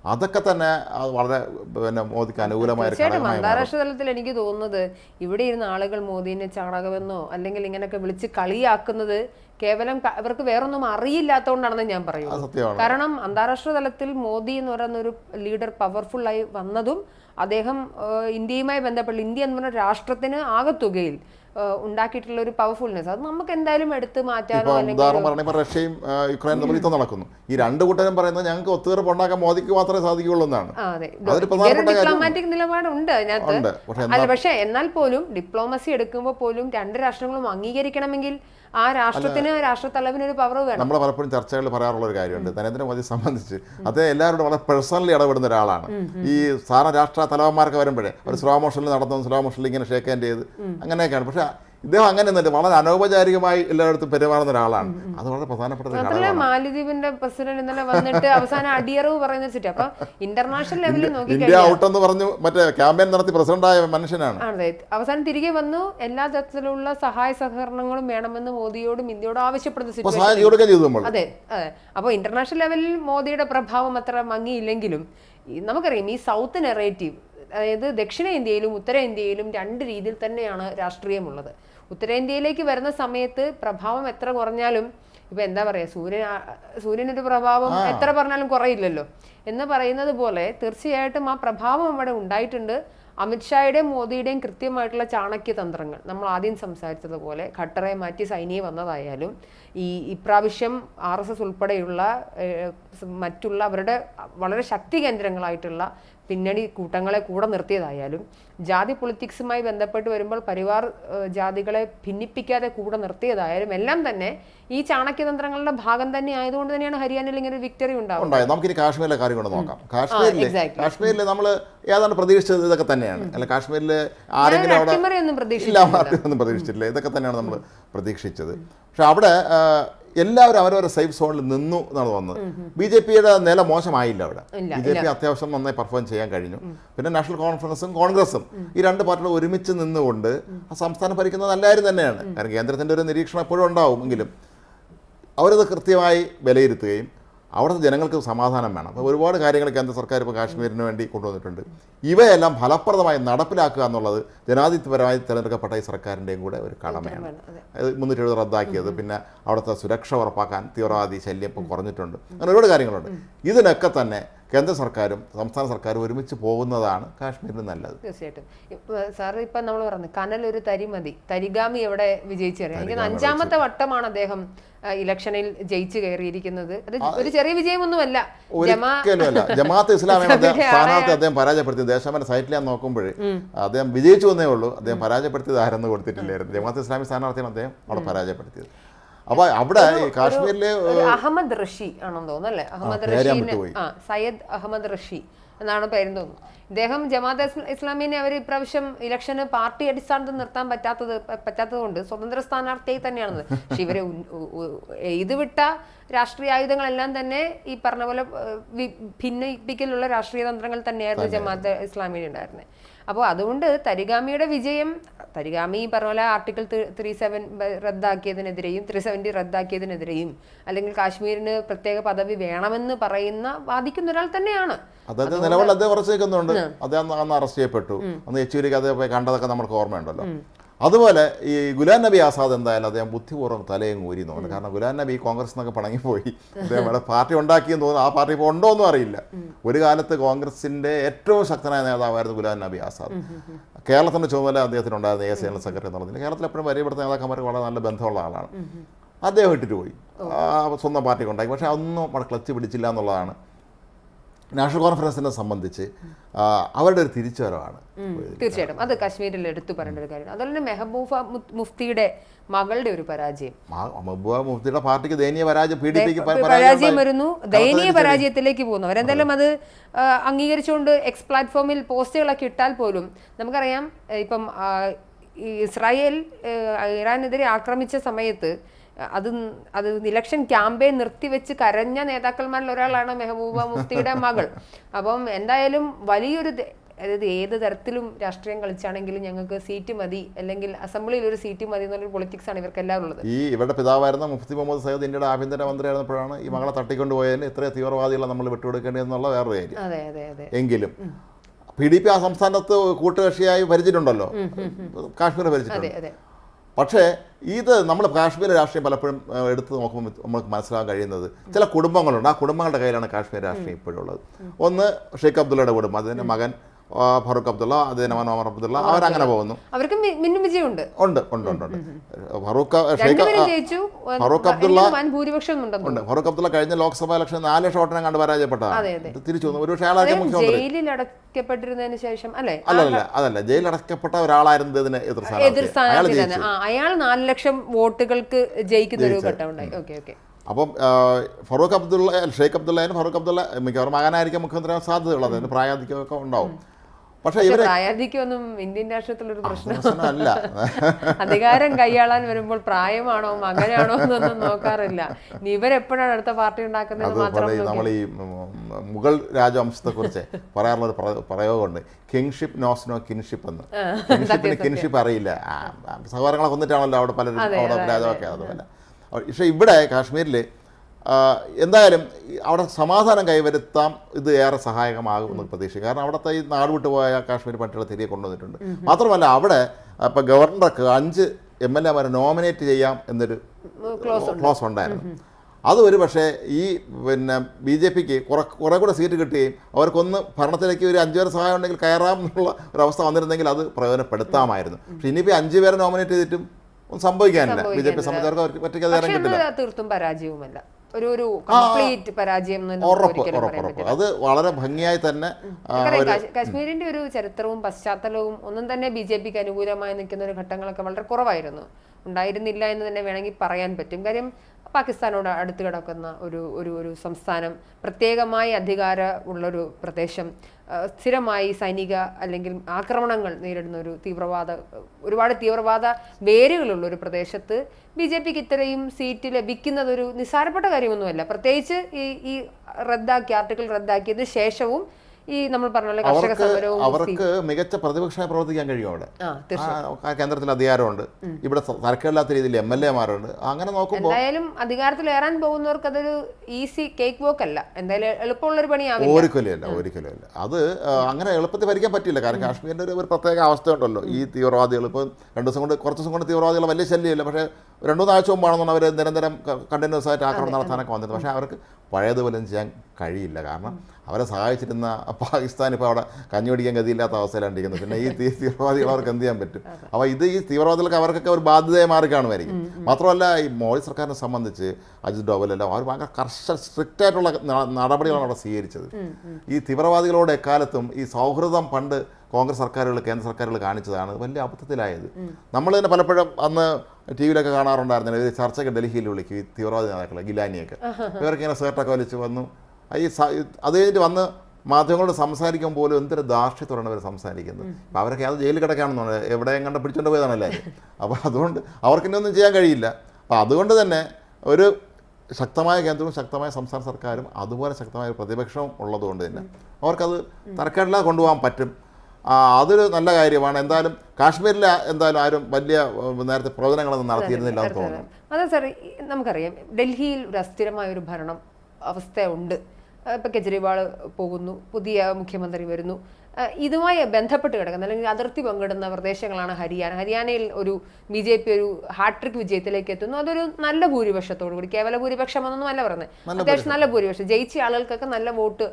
അതൊക്കെ തന്നെ വളരെ പിന്നെ മോദിക്ക് അനുകൂലമായ. അന്താരാഷ്ട്ര തലത്തിൽ എനിക്ക് തോന്നുന്നത് ഇവിടെ ഇരുന്ന ആളുകൾ മോദീനെ ചാണകമെന്നോ അല്ലെങ്കിൽ ഇങ്ങനെയൊക്കെ വിളിച്ച് കളിയാക്കുന്നത് കേവലം ഇവർക്ക് അവർക്ക് വേറൊന്നും അറിയില്ലാത്തതുകൊണ്ടാണെന്ന് ഞാൻ പറയുന്നത് കാരണം അന്താരാഷ്ട്ര തലത്തിൽ മോദി എന്ന് പറയുന്ന ഒരു ലീഡർ പവർഫുൾ ആയി വന്നതും അദ്ദേഹം ഇന്ത്യയുമായി ബന്ധപ്പെട്ട് ഇന്ത്യ എന്ന് പറഞ്ഞ രാഷ്ട്രത്തിന് ആകത്തുകയിൽ ഉണ്ടാക്കിയിട്ടുള്ള ഒരു പവർഫുൾനെസ് അത് നമുക്ക് എന്തായാലും എടുത്ത് മാറ്റാനോ ഉദാഹരണം പറയുമ്പോൾ റഷ്യയും യുക്രൈനും തമ്മിൽ യുദ്ധം നടക്കുന്നു. ഈ രണ്ട് കൂട്ടരും പറയുന്നത് ഞങ്ങൾക്ക് ഒത്തുതീർപ്പ് ഉണ്ടാക്കാൻ മോദിക്ക് മാത്രമേ സാധിക്കുകയുള്ളൂ എന്നാണ്. ഡിപ്ലോമാറ്റിക് നിലപാടുണ്ട് അല്ല പക്ഷെ എന്നാൽ പോലും ഡിപ്ലോമസി എടുക്കുമ്പോൾ പോലും രണ്ട് രാഷ്ട്രങ്ങളും അംഗീകരിക്കണമെങ്കിൽ ആ രാഷ്ട്രത്തിന് രാഷ്ട്രത്തലവിന് ഒരു പവർ വേണം. നമ്മൾ പലപ്പോഴും ചർച്ചകളിൽ പറയാറുള്ള ഒരു കാര്യമുണ്ട്. നരേന്ദ്രമോദിയെ സംബന്ധിച്ച് അദ്ദേഹം എല്ലാവരോടും വളരെ പേഴ്സണലി ഇടപെടുന്ന ഒരാളാണ്. ഈ സാധാരണ രാഷ്ട്ര തലവന്മാർക്ക് വരുമ്പോഴേ ഒരു സ്ലോ മോഷനിൽ നടന്നു സ്ലോ മോഷനിൽ ഇങ്ങനെ ഷേക്ക് ഹാൻഡ് ചെയ്ത് അങ്ങനെയൊക്കെയാണ്. പക്ഷേ ഇദ്ദേഹം അങ്ങനെ അങ്ങനെയൊന്നുമില്ല വളരെ അനൗപചാരികമായി എല്ലായിടത്തും പെരുമാറുന്ന ഒരാളാണ്. അത് വളരെ പ്രധാനപ്പെട്ട മാലിദ്വീപിന്റെ പ്രസിഡന്റ് ഇന്നലെ വന്നിട്ട് അവസാനം അടിയറവ് പറയുന്ന സിറ്റി അപ്പൊ ഇന്റർനാഷണൽ ലെവലിൽ നോക്കി ഇന്ത്യ ഔട്ട് എന്ന് പറഞ്ഞു മറ്റേ ക്യാമ്പയിൻ നടത്തി പ്രസിഡന്റായ മനുഷ്യനാണ്. അതെ അവസാനം തിരികെ വന്നു. എല്ലാ തരത്തിലുള്ള സഹായ സഹകരണങ്ങളും വേണമെന്ന് മോദിയോടും ഇന്ത്യയോടും ആവശ്യപ്പെടുന്ന സിറ്റുവേഷൻ അതെ അതെ. അപ്പോൾ ഇന്റർനാഷണൽ ലെവലിൽ മോദിയുടെ പ്രഭാവം അത്ര മങ്ങിയില്ലെങ്കിലും നമുക്കറിയാം ഈ സൗത്ത് നെറേറ്റീവ് അതായത് ദക്ഷിണേന്ത്യയിലും ഉത്തരേന്ത്യയിലും രണ്ട് രീതിയിൽ തന്നെയാണ് രാഷ്ട്രീയമുള്ളത്. ഉത്തരേന്ത്യയിലേക്ക് വരുന്ന സമയത്ത് പ്രഭാവം എത്ര കുറഞ്ഞാലും ഇപ്പൊ എന്താ പറയാ സൂര്യൻ സൂര്യനൊരു പ്രഭാവം എത്ര പറഞ്ഞാലും കുറയില്ലല്ലോ. എന്ന് പറയുന്നത് പോലെ തീർച്ചയായിട്ടും ആ പ്രഭാവം അവിടെ ഉണ്ടായിട്ടുണ്ട്. അമിത്ഷായുടെയും മോദിയുടെയും കൃത്യമായിട്ടുള്ള ചാണക്യ തന്ത്രങ്ങൾ. നമ്മൾ ആദ്യം സംസാരിച്ചതുപോലെ ഖട്ടറെ മാറ്റി സൈനിയെ വന്നതായാലും ഈ ഇപ്രാവശ്യം ആർ എസ് എസ് ഉൾപ്പെടെയുള്ള മറ്റുള്ള അവരുടെ വളരെ ശക്തി കേന്ദ്രങ്ങളായിട്ടുള്ള പിന്നണി കൂട്ടങ്ങളെ കൂടെ നിർത്തിയതായാലും ജാതി പൊളിറ്റിക്സുമായി ബന്ധപ്പെട്ട് വരുമ്പോൾ പരിവാർ ജാതികളെ ഭിന്നിപ്പിക്കാതെ കൂടെ നിർത്തിയതായാലും എല്ലാം തന്നെ ഈ ചാണക്യതന്ത്രങ്ങളുടെ ഭാഗം തന്നെ ആയതുകൊണ്ട് തന്നെയാണ് ഹരിയാനയിൽ ഇങ്ങനെ വിക്ടറി ഉണ്ടാവുന്നത്. നമുക്ക് നമുക്കിനി കാശ്മീരിലെ കാര്യം കൊണ്ട് നോക്കാം. കാശ്മീരിൽ. കാശ്മീരിൽ നമ്മൾ ഏതാണ്ട് പ്രതീക്ഷിച്ചത് ഇതൊക്കെ തന്നെയാണ്. അല്ല കാശ്മീരിൽ ആരെങ്കിലും അവിടെ ഒന്നും പ്രതീക്ഷിച്ചില്ല ഇതൊക്കെ തന്നെയാണ് നമ്മൾ പ്രതീക്ഷിച്ചത്. പക്ഷെ അവിടെ എല്ലാവരും അവരവരുടെ സേഫ് സോണിൽ നിന്നു എന്നാണ് തോന്നുന്നത് ബി ജെ പിയുടെ നില മോശമായില്ല അവിടെ. ബി ജെ പി അത്യാവശ്യം നന്നായി പെർഫോം ചെയ്യാൻ കഴിഞ്ഞു. പിന്നെ നാഷണൽ കോൺഫറൻസും കോൺഗ്രസും ഈ രണ്ട് പാർട്ടികളും ഒരുമിച്ച് നിന്നുകൊണ്ട് ആ സംസ്ഥാനം ഭരിക്കുന്നത് നല്ലകാര്യം തന്നെയാണ്. കാരണം കേന്ദ്രത്തിന്റെ ഒരു നിരീക്ഷണം എപ്പോഴും ഉണ്ടാവും. എങ്കിലും അവരത് കൃത്യമായി വിലയിരുത്തുകയും അവിടുത്തെ ജനങ്ങൾക്ക് സമാധാനം വേണം. അപ്പോൾ ഒരുപാട് കാര്യങ്ങൾ കേന്ദ്ര സർക്കാർ ഇപ്പോൾ കാശ്മീരിന് വേണ്ടി കൊണ്ടുവന്നിട്ടുണ്ട്. ഇവയെല്ലാം ഫലപ്രദമായി നടപ്പിലാക്കുക എന്നുള്ളത് ജനാധിപത്യപരമായി തിരഞ്ഞെടുക്കപ്പെട്ട ഈ സർക്കാരിന്റെയും കൂടെ ഒരു കടമയാണ്. മുന്നൂറ്റി എഴുപത് റദ്ദാക്കിയത് പിന്നെ അവിടുത്തെ സുരക്ഷ ഉറപ്പാക്കാൻ തീവ്രവാദി ശല്യം ഇപ്പം കുറഞ്ഞിട്ടുണ്ട്. അങ്ങനെ ഒരുപാട് കാര്യങ്ങളുണ്ട്. ഇതിനൊക്കെ തന്നെ കേന്ദ്ര സർക്കാരും സംസ്ഥാന സർക്കാരും ഒരുമിച്ച് പോകുന്നതാണ് കാശ്മീരിന് നല്ലത്. തീർച്ചയായിട്ടും. സാർ ഇപ്പൊ നമ്മൾ പറഞ്ഞു കനൽ ഒരു തരിമതി തരിഗാമി എവിടെ വിജയിച്ചറിയാം എനിക്ക് അഞ്ചാമത്തെ വട്ടമാണ് അദ്ദേഹം ഇലക്ഷനിൽ ജയിച്ചു കയറിയിരിക്കുന്നത്. അത് ഒരു ചെറിയ വിജയമൊന്നുമല്ല. ജമാഅത്ത് ഇസ്ലാമിനെ സ്ഥാനാർത്ഥി അദ്ദേഹം പരാജയപ്പെടുത്തി. ദേശാമന്റെ സൈറ്റിൽ ഞാൻ നോക്കുമ്പോൾ അദ്ദേഹം വിജയിച്ചു എന്നേ ഉള്ളൂ. അദ്ദേഹം പരാജയപ്പെടുത്തിയത് ആരെന്ന് കൊടുത്തിട്ടില്ലായിരുന്നു. ജമാഅത്ത് ഇസ്ലാമി സ്ഥാനാർത്ഥിയാണ് അദ്ദേഹം അവിടെ പരാജയപ്പെടുത്തിയത്. അപ്പോൾ അവിടെ കാശ്മീരിലെ അഹമ്മദ് റഷി ആണെന്ന് തോന്നുന്നു അല്ലേ? അഹമ്മദ്. ആ സയ്യദ് അഹമ്മദ് റഷി എന്നാണ് പേരും തോന്നുന്നു. ഇദ്ദേഹം ജമാഅത്ത് ഇസ്ല- ഇസ്ലാമിനെ അവർ ഇപ്രാവശ്യം ഇലക്ഷന് പാർട്ടി അടിസ്ഥാനത്തിൽ നിർത്താൻ പറ്റാത്തത് പറ്റാത്തത് കൊണ്ട് സ്വതന്ത്ര സ്ഥാനാർത്ഥിയായി തന്നെയാണത് പക്ഷെ ഇവരെ എയ്ത് വിട്ട രാഷ്ട്രീയ ആയുധങ്ങളെല്ലാം തന്നെ ഈ പറഞ്ഞ പോലെ ഭിന്നിപ്പിക്കലുള്ള രാഷ്ട്രീയ തന്ത്രങ്ങൾ തന്നെയായിരുന്നു ജമാഅത്ത് ഇസ്ലാമിന് ഉണ്ടായിരുന്നത് അപ്പോൾ അതുകൊണ്ട് തരിഗാമിയുടെ വിജയം തരിഗാമി പറഞ്ഞ പോലെ ആർട്ടിക്കിൾ ത്രീ സെവൻ റദ്ദാക്കിയതിനെതിരെയും ത്രീ സെവന്റി റദ്ദാക്കിയതിനെതിരെയും അല്ലെങ്കിൽ കാശ്മീരിന് പ്രത്യേക പദവി വേണമെന്ന് പറയുന്ന വാദിക്കുന്ന ഒരാൾ തന്നെയാണ്. അതായത് നിലവിൽ അദ്ദേഹം അറസ്റ്റ് നിൽക്കുന്നുണ്ട്. അദ്ദേഹം അന്ന് അറസ്റ്റ് ചെയ്യപ്പെട്ടു. അന്ന് യെച്ചൂരിക്ക് അദ്ദേഹം പോയി കണ്ടതൊക്കെ നമുക്ക് ഓർമ്മയുണ്ടല്ലോ. അതുപോലെ ഈ ഗുലാം നബി ആസാദ് എന്തായാലും അദ്ദേഹം ബുദ്ധിപൂർവം തലയും ഊരി എന്ന് പറഞ്ഞു കാരണം ഗുലാം നബി കോൺഗ്രസ് എന്നൊക്കെ പണങ്ങിപ്പോയി. അദ്ദേഹം ഇവിടെ പാർട്ടി ഉണ്ടാക്കിയെന്ന് തോന്നുന്നു. ആ പാർട്ടി ഇപ്പോൾ ഉണ്ടോ എന്നും അറിയില്ല. ഒരു കാലത്ത് കോൺഗ്രസിന്റെ ഏറ്റവും ശക്തനായ നേതാവായിരുന്നു ഗുലാം നബി ആസാദ്. കേരളത്തിന്റെ ചുമതല അദ്ദേഹത്തിന് ഉണ്ടായിരുന്നു എ ജനറൽ സെക്രട്ടറി എന്നുള്ളതിൽ കേരളത്തിൽ എപ്പോഴും വരിപ്പെടുത്ത നേതാക്കന്മാർക്ക് വളരെ നല്ല ബന്ധമുള്ള ആളാണ്. അദ്ദേഹം ഇട്ടിട്ട് പോയി. സ്വന്തം പാർട്ടി ഉണ്ടാക്കി പക്ഷെ അതൊന്നും അവിടെ ക്ലച്ച് പിടിച്ചില്ല എന്നുള്ളതാണ് നാഷണൽ കോൺഫറൻസിനെ സംബന്ധിച്ച് അവരുടെ ഒരു തിരിച്ചുവരവാണ് തീർച്ചയായിട്ടും. അത് കാശ്മീരിൽ എടുത്തു പറയേണ്ട ഒരു കാര്യം അതുപോലെ തന്നെ മെഹബൂബ മുഫ്തിയുടെ മകളുടെ ഒരു പരാജയം. മെഹബൂബ മുഫ്തിയുടെ പാർട്ടിക്ക് ദയനീയ പരാജയം പി ഡി പിക്ക് പരാജയം വരുന്നു. ദയനീയ പരാജയത്തിലേക്ക് പോകുന്നു. അവരെന്തായാലും അത് അംഗീകരിച്ചുകൊണ്ട് എക്സ് പ്ലാറ്റ്ഫോമിൽ പോസ്റ്റുകളൊക്കെ ഇട്ടാൽ പോലും നമുക്കറിയാം ഇപ്പം ഇസ്രായേൽ ഇറാനെതിരെ ആക്രമിച്ച സമയത്ത് അത് അത് ഇലക്ഷൻ ക്യാമ്പയിൻ നിർത്തിവെച്ച് കരഞ്ഞ നേതാക്കന്മാരിൽ ഒരാളാണ് മെഹബൂബ മുഫ്തിയുടെ മകൾ. അപ്പം എന്തായാലും വലിയൊരു അതായത് ഏത് തരത്തിലും രാഷ്ട്രീയം കളിച്ചാണെങ്കിലും ഞങ്ങൾക്ക് സീറ്റ് മതി അല്ലെങ്കിൽ അസംബ്ലിയിൽ ഒരു സീറ്റ് മതി എന്നുള്ളൊരു പൊളിറ്റിക്സ് ആണ് ഇവർക്ക് എല്ലാവരും ഉള്ളത്. ഈ ഇവരുടെ പിതാവായിരുന്ന മുഫ്തി മുഹമ്മദ് സയ്യിദ് ഇന്ത്യയുടെ ആഭ്യന്തര മന്ത്രിയായിരുന്നപ്പോഴാണ് ഈ മകളെ തട്ടിക്കൊണ്ടുപോയതിന് ഇത്ര തീവ്രവാദികളെ നമ്മൾ വിട്ടുകൊടുക്കേണ്ടതെന്നുള്ള വേറൊരു കാര്യം. അതെ അതെ അതെ. എങ്കിലും പി ഡി പി ആ സംസ്ഥാനത്ത് കൂട്ടുകക്ഷിയായി ഭരിച്ചിട്ടുണ്ടല്ലോ? കാശ്മീർ ഭരിച്ചിട്ടുണ്ട്. പക്ഷേ ഇത് നമ്മൾ കാശ്മീർ രാഷ്ട്രീയം പലപ്പോഴും എടുത്ത് നോക്കുമ്പോൾ നമുക്ക് മനസ്സിലാക്കാൻ കഴിയുന്നത് ചില കുടുംബങ്ങളുണ്ട്. ആ കുടുംബങ്ങളുടെ കയ്യിലാണ് കാശ്മീർ രാഷ്ട്രീയം ഇപ്പോഴുള്ളത്. ഒന്ന് ഷെയ്ഖ് അബ്ദുള്ളയുടെ കുടുംബം അതിന്റെ മകൻ ഫറൂഖ് അബ്ദുള്ള അദ്ദേഹം ഒമർ അബ്ദുള്ള അവരങ്ങനെ പോകുന്നു. അവർക്ക് വിജയമുണ്ട്. ഉണ്ട് ഉണ്ട് ഉണ്ട് ഉണ്ട്. ഫറൂഖ് ഫറൂഖ് അബ്ദുള്ള ഉണ്ട്. ഫറൂഖ് അബ്ദുള്ള കഴിഞ്ഞ ലോക്സഭാ ഇലക്ഷൻ നാല് ലക്ഷം വോട്ടിനെ കണ്ട് പരാജയപ്പെട്ടതാണ് തിരിച്ചു വന്നു. ഒരുപക്ഷെ അദ്ദേഹം മുഖ്യമന്ത്രി. ശേഷം അല്ലെ? അല്ലല്ല അതല്ല ജയിലിൽ അടക്കപ്പെട്ട ഒരാളായിരുന്നു ഇതിന് എതിർ അയാൾ നാല് ലക്ഷം വോട്ടുകൾക്ക് ജയിക്കുന്ന ഒരു ഘട്ടം ഉണ്ടായി ഓക്കെ ഓക്കെ. അപ്പം ഫറൂഖ് അബ്ദുള്ള ഷെയ്ഖ് അബ്ദുള്ളയും ഫറൂഖ് അബ്ദുള്ള മിക്കവാറും മകനായിരിക്കും മുഖ്യമന്ത്രി സാധ്യതയുള്ളത്. പ്രായാധിക്യമൊക്കെ ഉണ്ടാവും. പക്ഷേ ഇവരെ പ്രായാധിക്യൊന്നും ഇന്ത്യൻ രാഷ്ട്രീയത്തിൽ ഒരു പ്രശ്നമല്ല. അധികാരം കൈയാളാൻ വരുമ്പോൾ പ്രായമാണോ മകനാണോ എന്നൊന്നും നോക്കാറില്ല. ഇനി ഇവരെപ്പോഴാണ് അടുത്ത പാർട്ടി ഉണ്ടാക്കുന്നത് മാത്രം നമ്മൾ ഈ മുഗൾ രാജവംശത്തെക്കുറിച്ച് പറയാറുള്ള പറയാനുള്ള പ്ര- പ്രയോഗമുണ്ട്. കിങ്ഷിപ്പ് നോസ് നോ കിൻഷിപ്പ് എന്ന്. കിങ്ഷിപ്പിന് കിൻഷിപ്പ് അറിയില്ല. സഹോദരങ്ങളെ കൊന്നിട്ടാണല്ലോ അവിടെ പലരും അവിടെ രാജാവൊക്കെ അതുപോലെ പക്ഷേ ഇവിടെ കാശ്മീരിൽ എന്തായാലും അവിടെ സമാധാനം കൈവരുത്താം ഇത് ഏറെ സഹായകമാകും സഹായകമാകുമെന്ന് പ്രതീക്ഷിക്കും കാരണം അവിടുത്തെ ഈ നാട് വിട്ടുപോയ കാശ്മീർ പട്ടികളെ തിരികെ കൊണ്ടുവന്നിട്ടുണ്ട്. മാത്രമല്ല അവിടെ ഇപ്പം ഗവർണർക്ക് അഞ്ച് എം എൽ എമാരെ നോമിനേറ്റ് ചെയ്യാം എന്നൊരു ക്ലോസ് ഉണ്ടായിരുന്നു. അത് ഒരു പക്ഷേ ഈ പിന്നെ ബി ജെ പിക്ക് കുറെ കുറെ കൂടെ സീറ്റ് കിട്ടുകയും അവർക്കൊന്ന് ഭരണത്തിലേക്ക് ഒരു അഞ്ചു പേരെ സഹായം ഉണ്ടെങ്കിൽ കയറാം എന്നുള്ള ഒരു അവസ്ഥ വന്നിരുന്നെങ്കിൽ അത് പ്രയോജനപ്പെടുത്താമായിരുന്നു. പക്ഷെ ഇനിയിപ്പോൾ അഞ്ചു പേരെ നോമിനേറ്റ് ചെയ്തിട്ടും ഒന്നും സംഭവിക്കാനില്ല. ബി ജെ പി സംബന്ധിച്ചവർക്ക് അവർക്ക് പറ്റിക്കാതെ തീർത്തും പരാജയവുമല്ല. ഒരു ഒരു കംപ്ലീറ്റ് പരാജയം അത് വളരെ ഭംഗിയായി തന്നെ കാശ്മീരിന്റെ ഒരു ചരിത്രവും പശ്ചാത്തലവും ഒന്നും തന്നെ ബി ജെ പിക്ക് അനുകൂലമായി നിൽക്കുന്ന ഒരു ഘട്ടങ്ങളൊക്കെ വളരെ കുറവായിരുന്നു. ഉണ്ടായിരുന്നില്ല എന്ന് തന്നെ വേണമെങ്കിൽ പറയാൻ പറ്റും. കാര്യം പാകിസ്ഥാനോട് അടുത്ത് കിടക്കുന്ന ഒരു ഒരു ഒരു സംസ്ഥാനം പ്രത്യേകമായി അധികാര ഉള്ളൊരു പ്രദേശം സ്ഥിരമായി സൈനിക അല്ലെങ്കിൽ ആക്രമണങ്ങൾ നേരിടുന്ന ഒരു തീവ്രവാദ ഒരുപാട് തീവ്രവാദ വേരുകളുള്ള ഒരു പ്രദേശത്ത് ബി ജെ പിക്ക് ഇത്രയും സീറ്റ് ലഭിക്കുന്നത് ഒരു നിസ്സാരപ്പെട്ട കാര്യമൊന്നുമല്ല. പ്രത്യേകിച്ച് ഈ ഈ റദ്ദാക്കി ആർട്ടിക്കിൾ റദ്ദാക്കിയതിന് ശേഷവും ഈ നമ്മൾ പറഞ്ഞ കർഷക അവർക്ക് സമരവും അവർക്ക് മികച്ച പ്രതിപക്ഷമായി പ്രവർത്തിക്കാൻ കഴിയും അവിടെ കേന്ദ്രത്തിൽ അധികാരമുണ്ട്. ഇവിടെ തരക്കേടില്ലാത്ത രീതിയിൽ എം എൽ എമാരുണ്ട് അങ്ങനെ നോക്കുമ്പോൾ എന്തായാലും അധികാരത്തിലേറാൻ പോകുന്നവർക്ക് അതൊരു ഈസി കേക്ക് വോക്ക് അല്ല. എന്തായാലും എളുപ്പമുള്ള ഒരു പണിയാവില്ല. ഒരിക്കലും അല്ല ഒരിക്കലും അല്ല അത് അങ്ങനെ എളുപ്പത്തിൽ ഭരിക്കാൻ പറ്റില്ല. കാരണം കാശ്മീരിന്റെ ഒരു പ്രത്യേക അവസ്ഥ ഉണ്ടല്ലോ ഈ തീവ്രവാദികൾ ഇപ്പോൾ രണ്ട് ദിവസം കൊണ്ട് കുറച്ച് ദിവസം കൊണ്ട് തീവ്രവാദികൾ വലിയ ശല്യമില്ല. പക്ഷേ രണ്ടു മൂന്നാഴ്ച മുമ്പാണെന്നാണ് അവർ നിരന്തരം കണ്ടിന്യൂസ് ആയിട്ട് ആക്രമണം നടത്താനൊക്കെ വന്നത് പക്ഷേ അവർക്ക് പഴയതുപോലെ ചെയ്യാൻ കഴിയില്ല. കാരണം അവരെ സഹായിച്ചിരുന്ന പാകിസ്ഥാൻ ഇപ്പോൾ അവിടെ കഞ്ഞുപിടിക്കാൻ ഗതിയില്ലാത്ത അവസ്ഥയിലാണ് ഇരിക്കുന്നത്. പിന്നെ ഈ തീവ്രവാദികൾ അവർക്ക് എന്ത് ചെയ്യാൻ പറ്റും? അപ്പോൾ ഇത് ഈ തീവ്രവാദികൾക്ക് അവർക്കൊക്കെ ഒരു ബാധ്യതയെ മാറി കാണുമായിരിക്കും. മാത്രമല്ല ഈ മോദി സർക്കാരിനെ സംബന്ധിച്ച് അജിത് ഡോവലെല്ലാം അവർ ഭയങ്കര കർശന സ്ട്രിക്റ്റ് ആയിട്ടുള്ള നടപടികളാണ് അവിടെ സ്വീകരിച്ചത്. ഈ തീവ്രവാദികളോട് എക്കാലത്തും ഈ സൗഹൃദം പണ്ട് കോൺഗ്രസ് സർക്കാരുകൾ കേന്ദ്ര സർക്കാരുകൾ കാണിച്ചതാണ് വലിയ അബദ്ധത്തിലായത്. നമ്മൾ തന്നെ പലപ്പോഴും അന്ന് ടി വിയിലൊക്കെ കാണാറുണ്ടായിരുന്നു. ഒരു ചർച്ചയ്ക്ക് ഡൽഹിയിൽ വിളിക്കും ഈ തീവ്രവാദി നേതാക്കളെ ഗിലാനിയൊക്കെ. ഇവർക്ക് ഇങ്ങനെ സേർട്ടൊക്കെ വലിച്ച് വന്നു. ഈ അത് കഴിഞ്ഞിട്ട് വന്ന് മാധ്യമങ്ങളോട് സംസാരിക്കാൻ പോലും എന്തൊരു ധാർഷ്ട്യത്തോടാണ് അവർ സംസാരിക്കുന്നത്. അപ്പോൾ അവരൊക്കെ അത് ജയിലിൽ കിടക്കാണെന്നാണ് എവിടെയും കണ്ട് പിടിച്ചുകൊണ്ട് പോയതാണല്ലേ അപ്പോൾ അതുകൊണ്ട് അവർക്ക് ഒന്നും ചെയ്യാൻ കഴിയില്ല. അപ്പോൾ അതുകൊണ്ട് തന്നെ ഒരു ശക്തമായ കേന്ദ്രവും ശക്തമായ സംസ്ഥാന സർക്കാരും അതുപോലെ ശക്തമായ പ്രതിപക്ഷവും ഉള്ളതുകൊണ്ട് തന്നെ അവർക്കത് തരക്കേടില്ലാതെ കൊണ്ടുപോകാൻ പറ്റും. അതൊരു നല്ല കാര്യമാണ്. എന്തായാലും കാശ്മീരിൽ എന്തായാലും ആരും വലിയ നേരത്തെ പ്രവചനങ്ങളൊന്നും നടത്തിയിരുന്നില്ല എന്ന് തോന്നുന്നു. അതെ സാർ നമുക്കറിയാം ഡൽഹിയിൽ ഒരു അസ്ഥിരമായ ഒരു ഭരണം അവസ്ഥ ഉണ്ട് ഇപ്പൊ കെജ്രിവാൾ പോകുന്നു പുതിയ മുഖ്യമന്ത്രി വരുന്നു. ഇതുമായി ബന്ധപ്പെട്ട് കിടക്കുന്ന അല്ലെങ്കിൽ അതിർത്തി പങ്കിടുന്ന പ്രദേശങ്ങളാണ് ഹരിയാന. ഹരിയാനയിൽ ഒരു ബി ജെ പി ഒരു ഹാട്രിക് വിജയത്തിലേക്ക് എത്തുന്നു. അതൊരു നല്ല ഭൂരിപക്ഷത്തോടു കൂടി. കേവല ഭൂരിപക്ഷം എന്നൊന്നും അല്ല പറഞ്ഞത് അത്യാവശ്യം നല്ല ഭൂരിപക്ഷം. ജയിച്ച ആളുകൾക്കൊക്കെ നല്ല വോട്ട്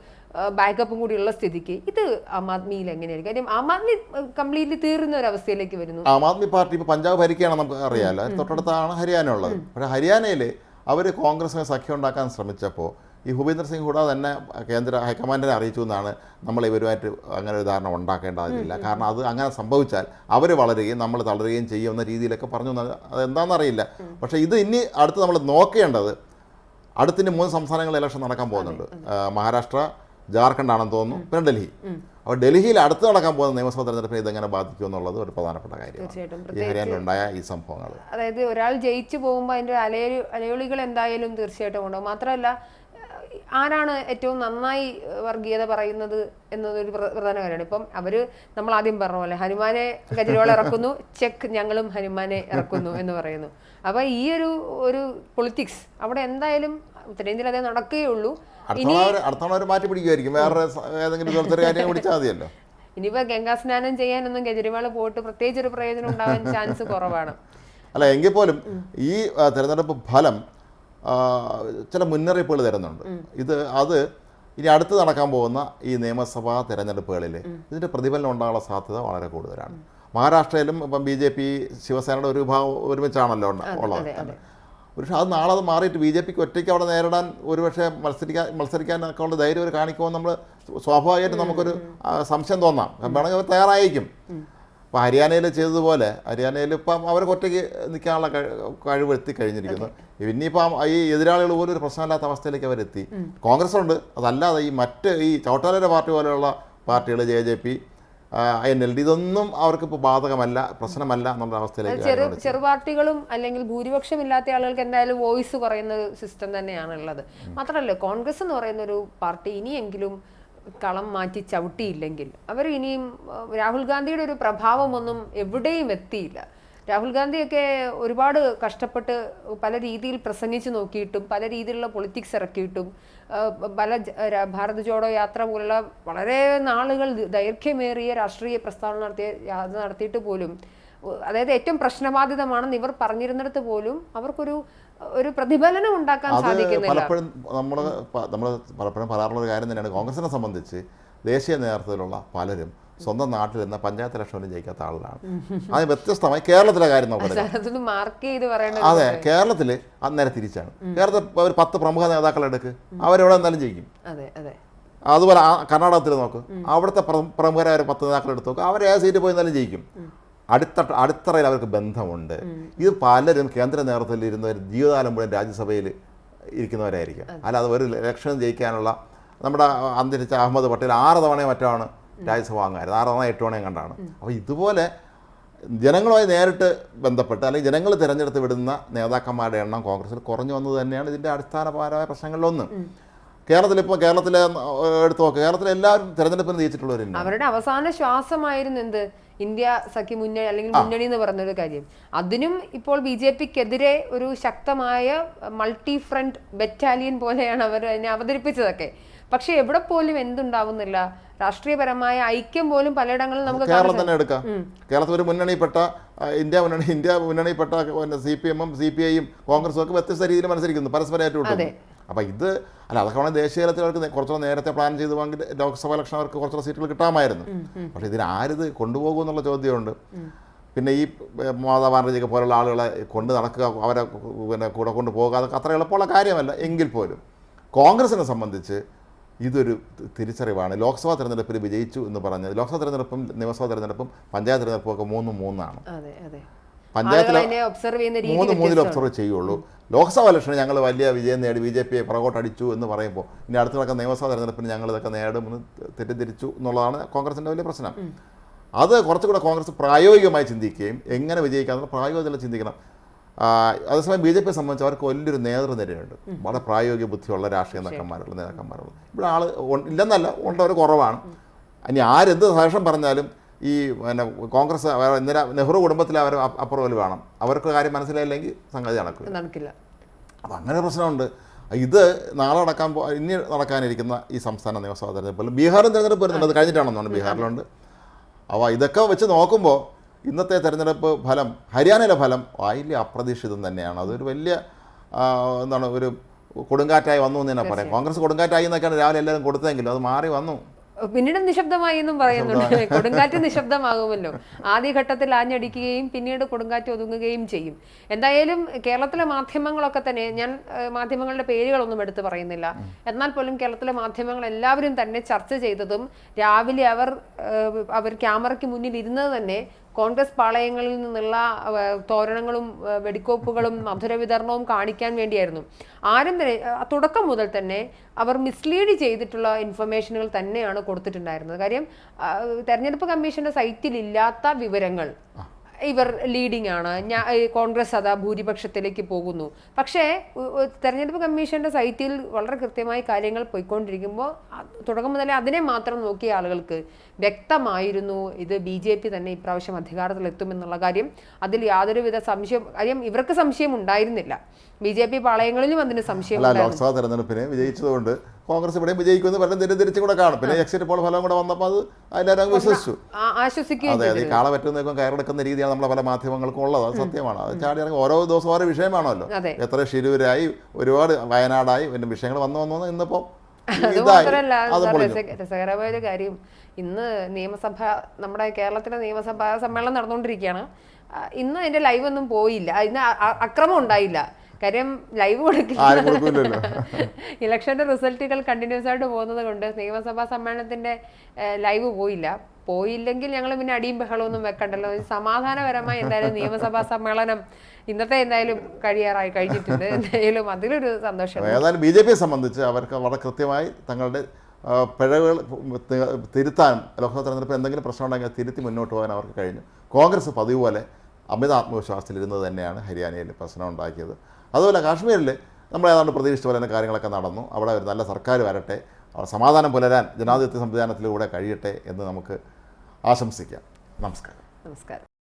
ബാക്കപ്പും കൂടിയുള്ള സ്ഥിതിക്ക്. ഇത് ആം ആദ്മിയിൽ എങ്ങനെയായിരിക്കും? കാര്യം ആം ആദ്മി കംപ്ലീറ്റ്ലി തീർന്ന ഒരു അവസ്ഥയിലേക്ക് വരുന്നു. ആം ആദ്മി പാർട്ടി ഇപ്പോൾ പഞ്ചാബ് ഭരിക്കുകയാണ് നമുക്ക് അറിയാമല്ലോ തൊട്ടടുത്താണ് ഹരിയാന ഉള്ളത്. പക്ഷേ ഹരിയാനയിൽ അവർ കോൺഗ്രസിനെ സഖ്യം ഉണ്ടാക്കാൻ ശ്രമിച്ചപ്പോൾ ഈ ഭൂപേന്ദ്ര സിംഗ് ഹൂഡ തന്നെ കേന്ദ്ര ഹൈക്കമാൻഡിനെ അറിയിച്ചു എന്നാണ് നമ്മൾ ഇവരുമായിട്ട് അങ്ങനെ ഒരു ധാരണ ഉണ്ടാക്കേണ്ടതില്ല. കാരണം അത് അങ്ങനെ സംഭവിച്ചാൽ അവർ വളരുകയും നമ്മൾ തളരുകയും ചെയ്യുമെന്ന രീതിയിലൊക്കെ പറഞ്ഞു അതെന്താണെന്നറിയില്ല പക്ഷേ ഇത് ഇനി അടുത്ത് നമ്മൾ നോക്കേണ്ടത് അടുത്തിന് മൂന്ന് സംസ്ഥാനങ്ങളിൽ ഇലക്ഷൻ നടക്കാൻ പോകുന്നുണ്ട്. മഹാരാഷ്ട്ര ജാർഖണ്ഡ് ആണെന്ന് തോന്നുന്നു പിന്നെ ഡൽഹി. അപ്പോൾ ഡൽഹിയിൽ അടുത്ത് നടക്കാൻ പോകുന്ന നിയമസഭാ തെരഞ്ഞെടുപ്പിനെ ഇതെങ്ങനെ ബാധിക്കും എന്നുള്ളത് ഒരു പ്രധാനപ്പെട്ട കാര്യമാണ്. ഈ ഹരിയാനയിലുണ്ടായ ഈ സംഭവങ്ങൾ. അതായത് ഒരാൾ ജയിച്ചു പോകുമ്പോൾ അതിന്റെ അലയൊരു അലയൊളികൾ എന്തായാലും തീർച്ചയായിട്ടും ഉണ്ടാവും മാത്രമല്ല ആരാണ് ഏറ്റവും നന്നായി വർഗീയത പറയുന്നത് എന്നതൊരു പ്ര- പ്രധാന കാര്യമാണ്. ഇപ്പം അവർ നമ്മൾ ആദ്യം പറഞ്ഞ പോലെ ഹനുമാനെ കെജ്രിവാൾ ഇറക്കുന്നു ചെക്ക് ഞങ്ങളും ഹനുമാനെ ഇറക്കുന്നു എന്ന് പറയുന്നു. അപ്പൊ ഈ ഒരു ഒരു പൊളിറ്റിക്സ് അവിടെ എന്തായാലും ഉത്തരേന്ത്യയിൽ അതേ നടക്കുകയുള്ളൂ. മാറ്റി പിടിക്കുമായിരിക്കും. വേറെ ഏതെങ്കിലും പിടിച്ചാൽ മതിയല്ലോ. ഇനിയിപ്പോ ഗംഗാ സ്നാനം ചെയ്യാനൊന്നും കെജ്രിവാൾ പോയിട്ട് പ്രത്യേകിച്ച് ഒരു പ്രയോജനം ഉണ്ടാവാൻ ചാൻസ് കുറവാണ്. അല്ല എങ്കിൽ പോലും ഈ തെരഞ്ഞെടുപ്പ് ഫലം ചില മുന്നറിയിപ്പുകൾ തരുന്നുണ്ട്. ഇത് അത് ഇനി അടുത്ത് നടക്കാൻ പോകുന്ന ഈ നിയമസഭാ തെരഞ്ഞെടുപ്പുകളിൽ ഇതിന്റെ പ്രതിഫലനം ഉണ്ടാകാനുള്ള സാധ്യത വളരെ കൂടുതലാണ്. മഹാരാഷ്ട്രയിലും ഇപ്പം ബി ജെ പി ശിവസേനയുടെ ഒരു വിഭാഗം ഒരുമിച്ചാണല്ലോ ഉള്ളത്. പക്ഷേ അത്. നാളെ അത് മാറിയിട്ട് ബി ജെ പിക്ക് ഒറ്റയ്ക്ക് അവിടെ നേരിടാൻ ഒരുപക്ഷെ മത്സരിക്കാൻ മത്സരിക്കാനൊക്കെ ഉള്ള ധൈര്യം അവർ കാണിക്കുമ്പോൾ നമ്മൾ സ്വാഭാവികമായിട്ട് നമുക്കൊരു സംശയം തോന്നാം. വേണമെങ്കിൽ അവർ തയ്യാറായിരിക്കും. ഇപ്പോൾ ഹരിയാനയിൽ ചെയ്തതുപോലെ ഹരിയാനയിൽ ഇപ്പം അവർക്ക് ഒറ്റയ്ക്ക് നിൽക്കാനുള്ള കഴിവ് എത്തി കഴിഞ്ഞിരിക്കുന്നു. ഇനിയിപ്പം ഈ എതിരാളികൾ പോലും ഒരു പ്രശ്നമില്ലാത്ത അവസ്ഥയിലേക്ക് അവരെത്തി. കോൺഗ്രസ് ഉണ്ട് അതല്ലാതെ ഈ മറ്റ് ഈ ചൗട്ടാലയുടെ പാർട്ടി പോലെയുള്ള പാർട്ടികൾ J J P N L D ഇതൊന്നും അവർക്കിപ്പോൾ ബാധകമല്ല പ്രശ്നമല്ല എന്നുള്ള അവസ്ഥയിലേക്ക് ചെറു കാര്യങ്ങൾ ചെറു പാർട്ടികളും അല്ലെങ്കിൽ ഭൂരിപക്ഷം ഇല്ലാത്ത ആളുകൾക്ക് എന്തായാലും വോയിസ് പറയുന്ന സിസ്റ്റം തന്നെയാണുള്ളത്. മാത്രമല്ല കോൺഗ്രസ് എന്ന് പറയുന്ന ഒരു പാർട്ടി ഇനിയെങ്കിലും കളം മാറ്റി ചവിട്ടിയില്ലെങ്കിൽ. അവർ ഇനിയും രാഹുൽ ഗാന്ധിയുടെ ഒരു പ്രഭാവമൊന്നും എവിടെയും എത്തിയില്ല. രാഹുൽ ഗാന്ധിയൊക്കെ ഒരുപാട് കഷ്ടപ്പെട്ട് പല രീതിയിൽ പ്രസംഗിച്ചു നോക്കിയിട്ടും പല രീതിയിലുള്ള പൊളിറ്റിക്സ് ഇറക്കിയിട്ടും പല ഭാരത് ജോഡോ യാത്ര പോലുള്ള വളരെ നാളുകൾ ദൈർഘ്യമേറിയ രാഷ്ട്രീയ പ്രസ്താവന നടത്തിയ നടത്തിയിട്ട് പോലും അതായത് ഏറ്റവും പ്രശ്നബാധിതമാണെന്ന് ഇവർ പറഞ്ഞിരുന്നിടത്ത് പോലും അവർക്കൊരു ഒരു പ്രതിഫലനം ഉണ്ടാക്കാൻ സാധിക്കുന്നില്ല. പലപ്പോഴും നമ്മൾ നമ്മൾ പലപ്പോഴും പറയാറുള്ള ഒരു കാര്യം തന്നെയാണ് കോൺഗ്രസിനെ സംബന്ധിച്ച് ദേശീയ നേതൃത്വത്തിലുള്ള പലരും സ്വന്തം നാട്ടിൽ നിന്ന് പഞ്ചായത്ത് ഇലക്ഷനിൽ ജയിക്കാത്ത ആളുകളാണ്. അത് വ്യത്യസ്തമായി കേരളത്തിലെ കാര്യം നോക്കുന്നത് അതെ കേരളത്തിൽ അന്നേരം തിരിച്ചാണ്. കേരളത്തിൽ ഒരു പത്ത് പ്രമുഖ നേതാക്കളെടുക്ക് അവരെവിടെ എന്തായാലും ജയിക്കും. അതെ അതെ. അതുപോലെ കർണാടകത്തിൽ നോക്ക്. അവിടുത്തെ പ്രമുഖരായ പത്ത് നേതാക്കൾ എടുത്ത് നോക്ക്. അവർ ഏത് സീറ്റ് പോയി എന്നാലും ജയിക്കും. അടുത്ത അടിത്തറയിൽ അവർക്ക് ബന്ധമുണ്ട്. ഇത് പലരും കേന്ദ്ര നേതൃത്വത്തിൽ ഇരുന്നവർ ജീവിതകാലം മുഴുവൻ രാജ്യസഭയിൽ ഇരിക്കുന്നവരായിരിക്കും. അല്ലാതെ ഒരു ഇലക്ഷൻ ജയിക്കാനുള്ള നമ്മുടെ അന്തരിച്ച അഹമ്മദ് പട്ടേൽ ആറ് തവണയും മറ്റാണ് രാജ്യസഭ വാങ്ങാറ് ആറ് തവണ എട്ട് തവണയും കണ്ടാണ്. അപ്പോൾ ഇതുപോലെ ജനങ്ങളുമായി നേരിട്ട് ബന്ധപ്പെട്ട് അല്ലെങ്കിൽ ജനങ്ങൾ തിരഞ്ഞെടുത്ത് വിടുന്ന നേതാക്കന്മാരുടെ എണ്ണം കോൺഗ്രസിൽ കുറഞ്ഞു വന്നത് തന്നെയാണ് ഇതിന്റെ അടിസ്ഥാനപരമായ പ്രശ്നങ്ങളിലൊന്ന്. കേരളത്തിൽ ഇപ്പോൾ കേരളത്തിലെ എടുത്തു നോക്കുക കേരളത്തിലെ എല്ലാവരും തിരഞ്ഞെടുപ്പിന് ജയിച്ചിട്ടുള്ളവരുണ്ട് അവരുടെ അവസാന ശ്വാസമായിരുന്നു എന്ത്? ഇന്ത്യ സഖ്യ മുന്നണി അല്ലെങ്കിൽ മുന്നണി എന്ന് പറഞ്ഞൊരു കാര്യം. അതിനും ഇപ്പോൾ ബി ജെ പിക്കെതിരെ ഒരു ശക്തമായ മൾട്ടി ഫ്രണ്ട് ബറ്റാലിയൻ പോലെയാണ് അവർ അതിനെ അവതരിപ്പിച്ചതൊക്കെ. പക്ഷെ എവിടെ പോലും എന്തുണ്ടാവുന്നില്ല. രാഷ്ട്രീയപരമായ ഐക്യം പോലും പലയിടങ്ങളിലും നമുക്ക് കേരളം തന്നെ എടുക്കാം. കേരളത്തിൽ ഒരു മുന്നണിപ്പെട്ട ഇന്ത്യ മുന്നണി ഇന്ത്യ മുന്നണിപ്പെട്ട സി പി എമ്മും സി പി ഐയും കോൺഗ്രസും ഒക്കെ വ്യത്യസ്ത രീതിയിൽ മത്സരിക്കുന്നു. പരസ്പരം അപ്പോൾ ഇത് അല്ല അതൊക്കെ വേണമെങ്കിൽ ദേശീയ തലത്തിൽ അവർക്ക് കുറച്ചുകൂടെ നേരത്തെ പ്ലാൻ ചെയ്തുവെങ്കിൽ ലോക്സഭ ഇലക്ഷൻ അവർക്ക് കുറച്ചുകൂടെ സീറ്റുകൾ കിട്ടാമായിരുന്നു. പക്ഷേ ഇതിന് ആരിത് കൊണ്ടുപോകും എന്നുള്ള ചോദ്യമുണ്ട്. പിന്നെ ഈ മമതാ ബാനർജിയൊക്കെ പോലുള്ള ആളുകളെ കൊണ്ട് നടക്കുക അവരെ പിന്നെ കൂടെ കൊണ്ട് പോകുക അതൊക്കെ അത്ര എളുപ്പമുള്ള കാര്യമല്ല. എങ്കിൽ പോലും കോൺഗ്രസിനെ സംബന്ധിച്ച് ഇതൊരു തിരിച്ചറിവാണ്. ലോക്സഭാ തെരഞ്ഞെടുപ്പിൽ വിജയിച്ചു എന്ന് പറഞ്ഞത് ലോക്സഭാ തെരഞ്ഞെടുപ്പും നിയമസഭാ തെരഞ്ഞെടുപ്പും പഞ്ചായത്ത് തെരഞ്ഞെടുപ്പും ഒക്കെ മൂന്നും മൂന്നാണ്. പഞ്ചായത്തിൽ മൂന്ന് മൂന്നിൽ ഒബ്സർവ് ചെയ്യുള്ളൂ. ലോക്സഭാ ഇലക്ഷന് ഞങ്ങൾ വലിയ വിജയം നേടി ബി ജെ പിയെ പുറകോട്ടടിച്ചു എന്ന് പറയുമ്പോൾ ഇനി അടുത്ത നടക്കുന്ന നിയമസഭാ തെരഞ്ഞെടുപ്പിന് ഞങ്ങൾ ഇതൊക്കെ നേടുമെന്ന് തെറ്റിദ്ധരിച്ചു എന്നുള്ളതാണ് കോൺഗ്രസിന്റെ വലിയ പ്രശ്നം. അത് കുറച്ചുകൂടെ കോൺഗ്രസ് പ്രായോഗികമായി ചിന്തിക്കുകയും എങ്ങനെ വിജയിക്കാമെന്ന് പ്രായോഗികത്തിൽ ചിന്തിക്കണം. അതേസമയം ബി ജെ പിയെ സംബന്ധിച്ച് അവർക്ക് വലിയൊരു നേതൃനിരയുണ്ട്. വളരെ പ്രായോഗിക ബുദ്ധിയുള്ള രാഷ്ട്രീയ നേതാക്കന്മാരുള്ള നേതാക്കന്മാരുള്ള. ഇവിടെ ആൾ ഇല്ലെന്നല്ല ഉണ്ടവർ കുറവാണ്. ഇനി ആരെന്ത് ശേഷം പറഞ്ഞാലും ഈ പിന്നെ കോൺഗ്രസ് ഇന്ദിരാ നെഹ്റു കുടുംബത്തിൽ അവർ അപ്രൂവൽ വേണം. അവർക്ക് കാര്യം മനസ്സിലായില്ലെങ്കിൽ സംഗതി നടക്കും നടക്കില്ല. അപ്പം അങ്ങനെ പ്രശ്നമുണ്ട്. ഇത് നാളെ നടക്കാൻ പോ ഇനി നടക്കാനിരിക്കുന്ന ഈ സംസ്ഥാന നിയമസഭാ തെരഞ്ഞെടുപ്പിൽ ബീഹാറും തെരഞ്ഞെടുപ്പ് വരുന്നുണ്ട്. അത് കഴിഞ്ഞിട്ടാണെന്ന് തോന്നുന്നു ബീഹാറിലുണ്ട്. അപ്പോൾ ഇതൊക്കെ വെച്ച് നോക്കുമ്പോൾ ഇന്നത്തെ തെരഞ്ഞെടുപ്പ് ഫലം ഹരിയാനയിലെ ഫലം വലിയ അപ്രതീക്ഷിതം തന്നെയാണ്. അതൊരു വലിയ എന്താണ് ഒരു കൊടുങ്കാറ്റായി വന്നു എന്ന് തന്നെ പറയാം. കോൺഗ്രസ് കൊടുങ്കാറ്റായി എന്നൊക്കെയാണ് രാവിലെ എല്ലാവരും കൊടുത്തതെങ്കിലും അത് മാറി വന്നു. പിന്നീട് നിശബ്ദമായി എന്നും പറയുന്നുണ്ട്. കൊടുങ്കാറ്റ് നിശബ്ദമാകുമല്ലോ. ആദ്യഘട്ടത്തിൽ ആഞ്ഞടിക്കുകയും പിന്നീട് കൊടുങ്കാറ്റ് ഒതുങ്ങുകയും ചെയ്യും. എന്തായാലും കേരളത്തിലെ മാധ്യമങ്ങളൊക്കെ തന്നെ ഞാൻ മാധ്യമങ്ങളുടെ പേരുകളൊന്നും എടുത്തു പറയുന്നില്ല. എന്നാൽ പോലും കേരളത്തിലെ മാധ്യമങ്ങൾ എല്ലാവരും തന്നെ ചർച്ച ചെയ്തതും രാവിലെ അവർ അവർ ക്യാമറയ്ക്ക് മുന്നിൽ ഇരുന്നത് തന്നെ കോൺഗ്രസ് പാളയങ്ങളിൽ നിന്നുള്ള തോരണങ്ങളും വെടിക്കോപ്പുകളും മധുര വിതരണവും കാണിക്കാൻ വേണ്ടിയായിരുന്നു. ആരും തന്നെ തുടക്കം മുതൽ തന്നെ അവർ മിസ്ലീഡ് ചെയ്തിട്ടുള്ള ഇൻഫർമേഷനുകൾ തന്നെയാണ് കൊടുത്തിട്ടുണ്ടായിരുന്നത്. കാര്യം തെരഞ്ഞെടുപ്പ് കമ്മീഷന്റെ സൈറ്റിൽ ഇല്ലാത്ത വിവരങ്ങൾ ഇവർ ലീഡിംഗ് ആണ്. ഞാൻ കോൺഗ്രസ് അതാ ഭൂരിപക്ഷത്തിലേക്ക് പോകുന്നു. പക്ഷേ തെരഞ്ഞെടുപ്പ് കമ്മീഷന്റെ സൈറ്റിൽ വളരെ കൃത്യമായി കാര്യങ്ങൾ പോയിക്കൊണ്ടിരിക്കുമ്പോൾ തുടക്കം മുതലേ അതിനെ മാത്രം നോക്കിയ ആളുകൾക്ക് വ്യക്തമായിരുന്നു ഇത് ബി ജെ പി തന്നെ ഇപ്രാവശ്യം അധികാരത്തിലെത്തുമെന്നുള്ള കാര്യം. അതിൽ യാതൊരുവിധ സംശയം കാര്യം ഇവർക്ക് സംശയം ഉണ്ടായിരുന്നില്ല. ബി ജെ പി പാളയങ്ങളിലും അതിന് സംശയം അല്ല ലോക്സഭാ തെരഞ്ഞെടുപ്പിന് വിജയിച്ചതുകൊണ്ട് കോൺഗ്രസ് ഇവിടെയും വിജയിക്കുമെന്ന് പലരും തെറ്റിദ്ധരിച്ചും കൂടെ കാണും. പിന്നെ എക്സിറ്റ് പോൾ ഫലം കൂടെ വന്നപ്പോൾ അത് അങ്ങ് വിശ്വസിച്ചു. അതെ അതെ ഈ കാള പറ്റുന്നേക്കും കയറെടുക്കുന്ന രീതിയാണ് നമ്മളെ പല മാധ്യമങ്ങൾക്കും ഉള്ളത്. അത് സത്യമാണ്. അത് ചാടി ഇറങ്ങി ഓരോ ദിവസവും ഓരോ വിഷയമാണല്ലോ എത്ര ശിരൂരായി ഒരുപാട് വയനാടായി പിന്നെ വിഷയങ്ങൾ വന്നു വന്നു ഇന്നിപ്പോൾ രസകരമായ ഒരു കാര്യം. ഇന്ന് നിയമസഭ നമ്മുടെ കേരളത്തിലെ നിയമസഭാ സമ്മേളനം നടന്നുകൊണ്ടിരിക്കുകയാണ്. ഇന്ന് അതിന്റെ ലൈവ് ഒന്നും പോയില്ല. ഇന്ന് അ- അ- അക്രമം ഉണ്ടായില്ല. കാര്യം ലൈവ് കൊടുക്കില്ല. ഇലക്ഷന്റെ റിസൾട്ടുകൾ കണ്ടിന്യൂസ് ആയിട്ട് പോകുന്നത് കൊണ്ട് നിയമസഭാ സമ്മേളനത്തിന്റെ ലൈവ് പോയില്ല. പോയില്ലെങ്കിൽ ഞങ്ങൾ പിന്നെ അടിയും ബഹളമൊന്നും വെക്കണ്ടല്ലോ. സമാധാനപരമായി എന്തായാലും നിയമസഭാ സമ്മേളനം ഇന്നത്തെ എന്തായാലും കഴിയാറായി കഴിഞ്ഞിട്ടുണ്ട്. എന്തായാലും അതിലൊരു സന്തോഷം. ഏതായാലും ബി ജെ പിയെ സംബന്ധിച്ച് അവർക്ക് വളരെ കൃത്യമായി തങ്ങളുടെ പിഴകൾ പിഴവുകൾ തിരുത്താൻ തിരുത്താനും ലോക്സഭാ തെരഞ്ഞെടുപ്പ് എന്തെങ്കിലും പ്രശ്നം ഉണ്ടെങ്കിൽ തിരുത്തി മുന്നോട്ട് പോകാൻ അവർക്ക് കഴിഞ്ഞു. കോൺഗ്രസ് പതിവ് പോലെ അമിത ആത്മവിശ്വാസത്തിലിരുന്നത് തന്നെയാണ് ഹരിയാനയിൽ പ്രശ്നം ഉണ്ടാക്കിയത്. അതുപോലെ കാശ്മീരിൽ നമ്മൾ ഏതാണ്ട് പ്രതീക്ഷിച്ച പോലെ തന്നെ കാര്യങ്ങളൊക്കെ നടന്നു. അവിടെ ഒരു നല്ല സർക്കാർ വരട്ടെ. സമാധാനം പുലരാൻ ജനാധിപത്യ സംവിധാനത്തിലൂടെ കഴിയട്ടെ എന്ന് നമുക്ക് ആശംസിക്കാം. നമസ്കാരം. നമസ്കാരം.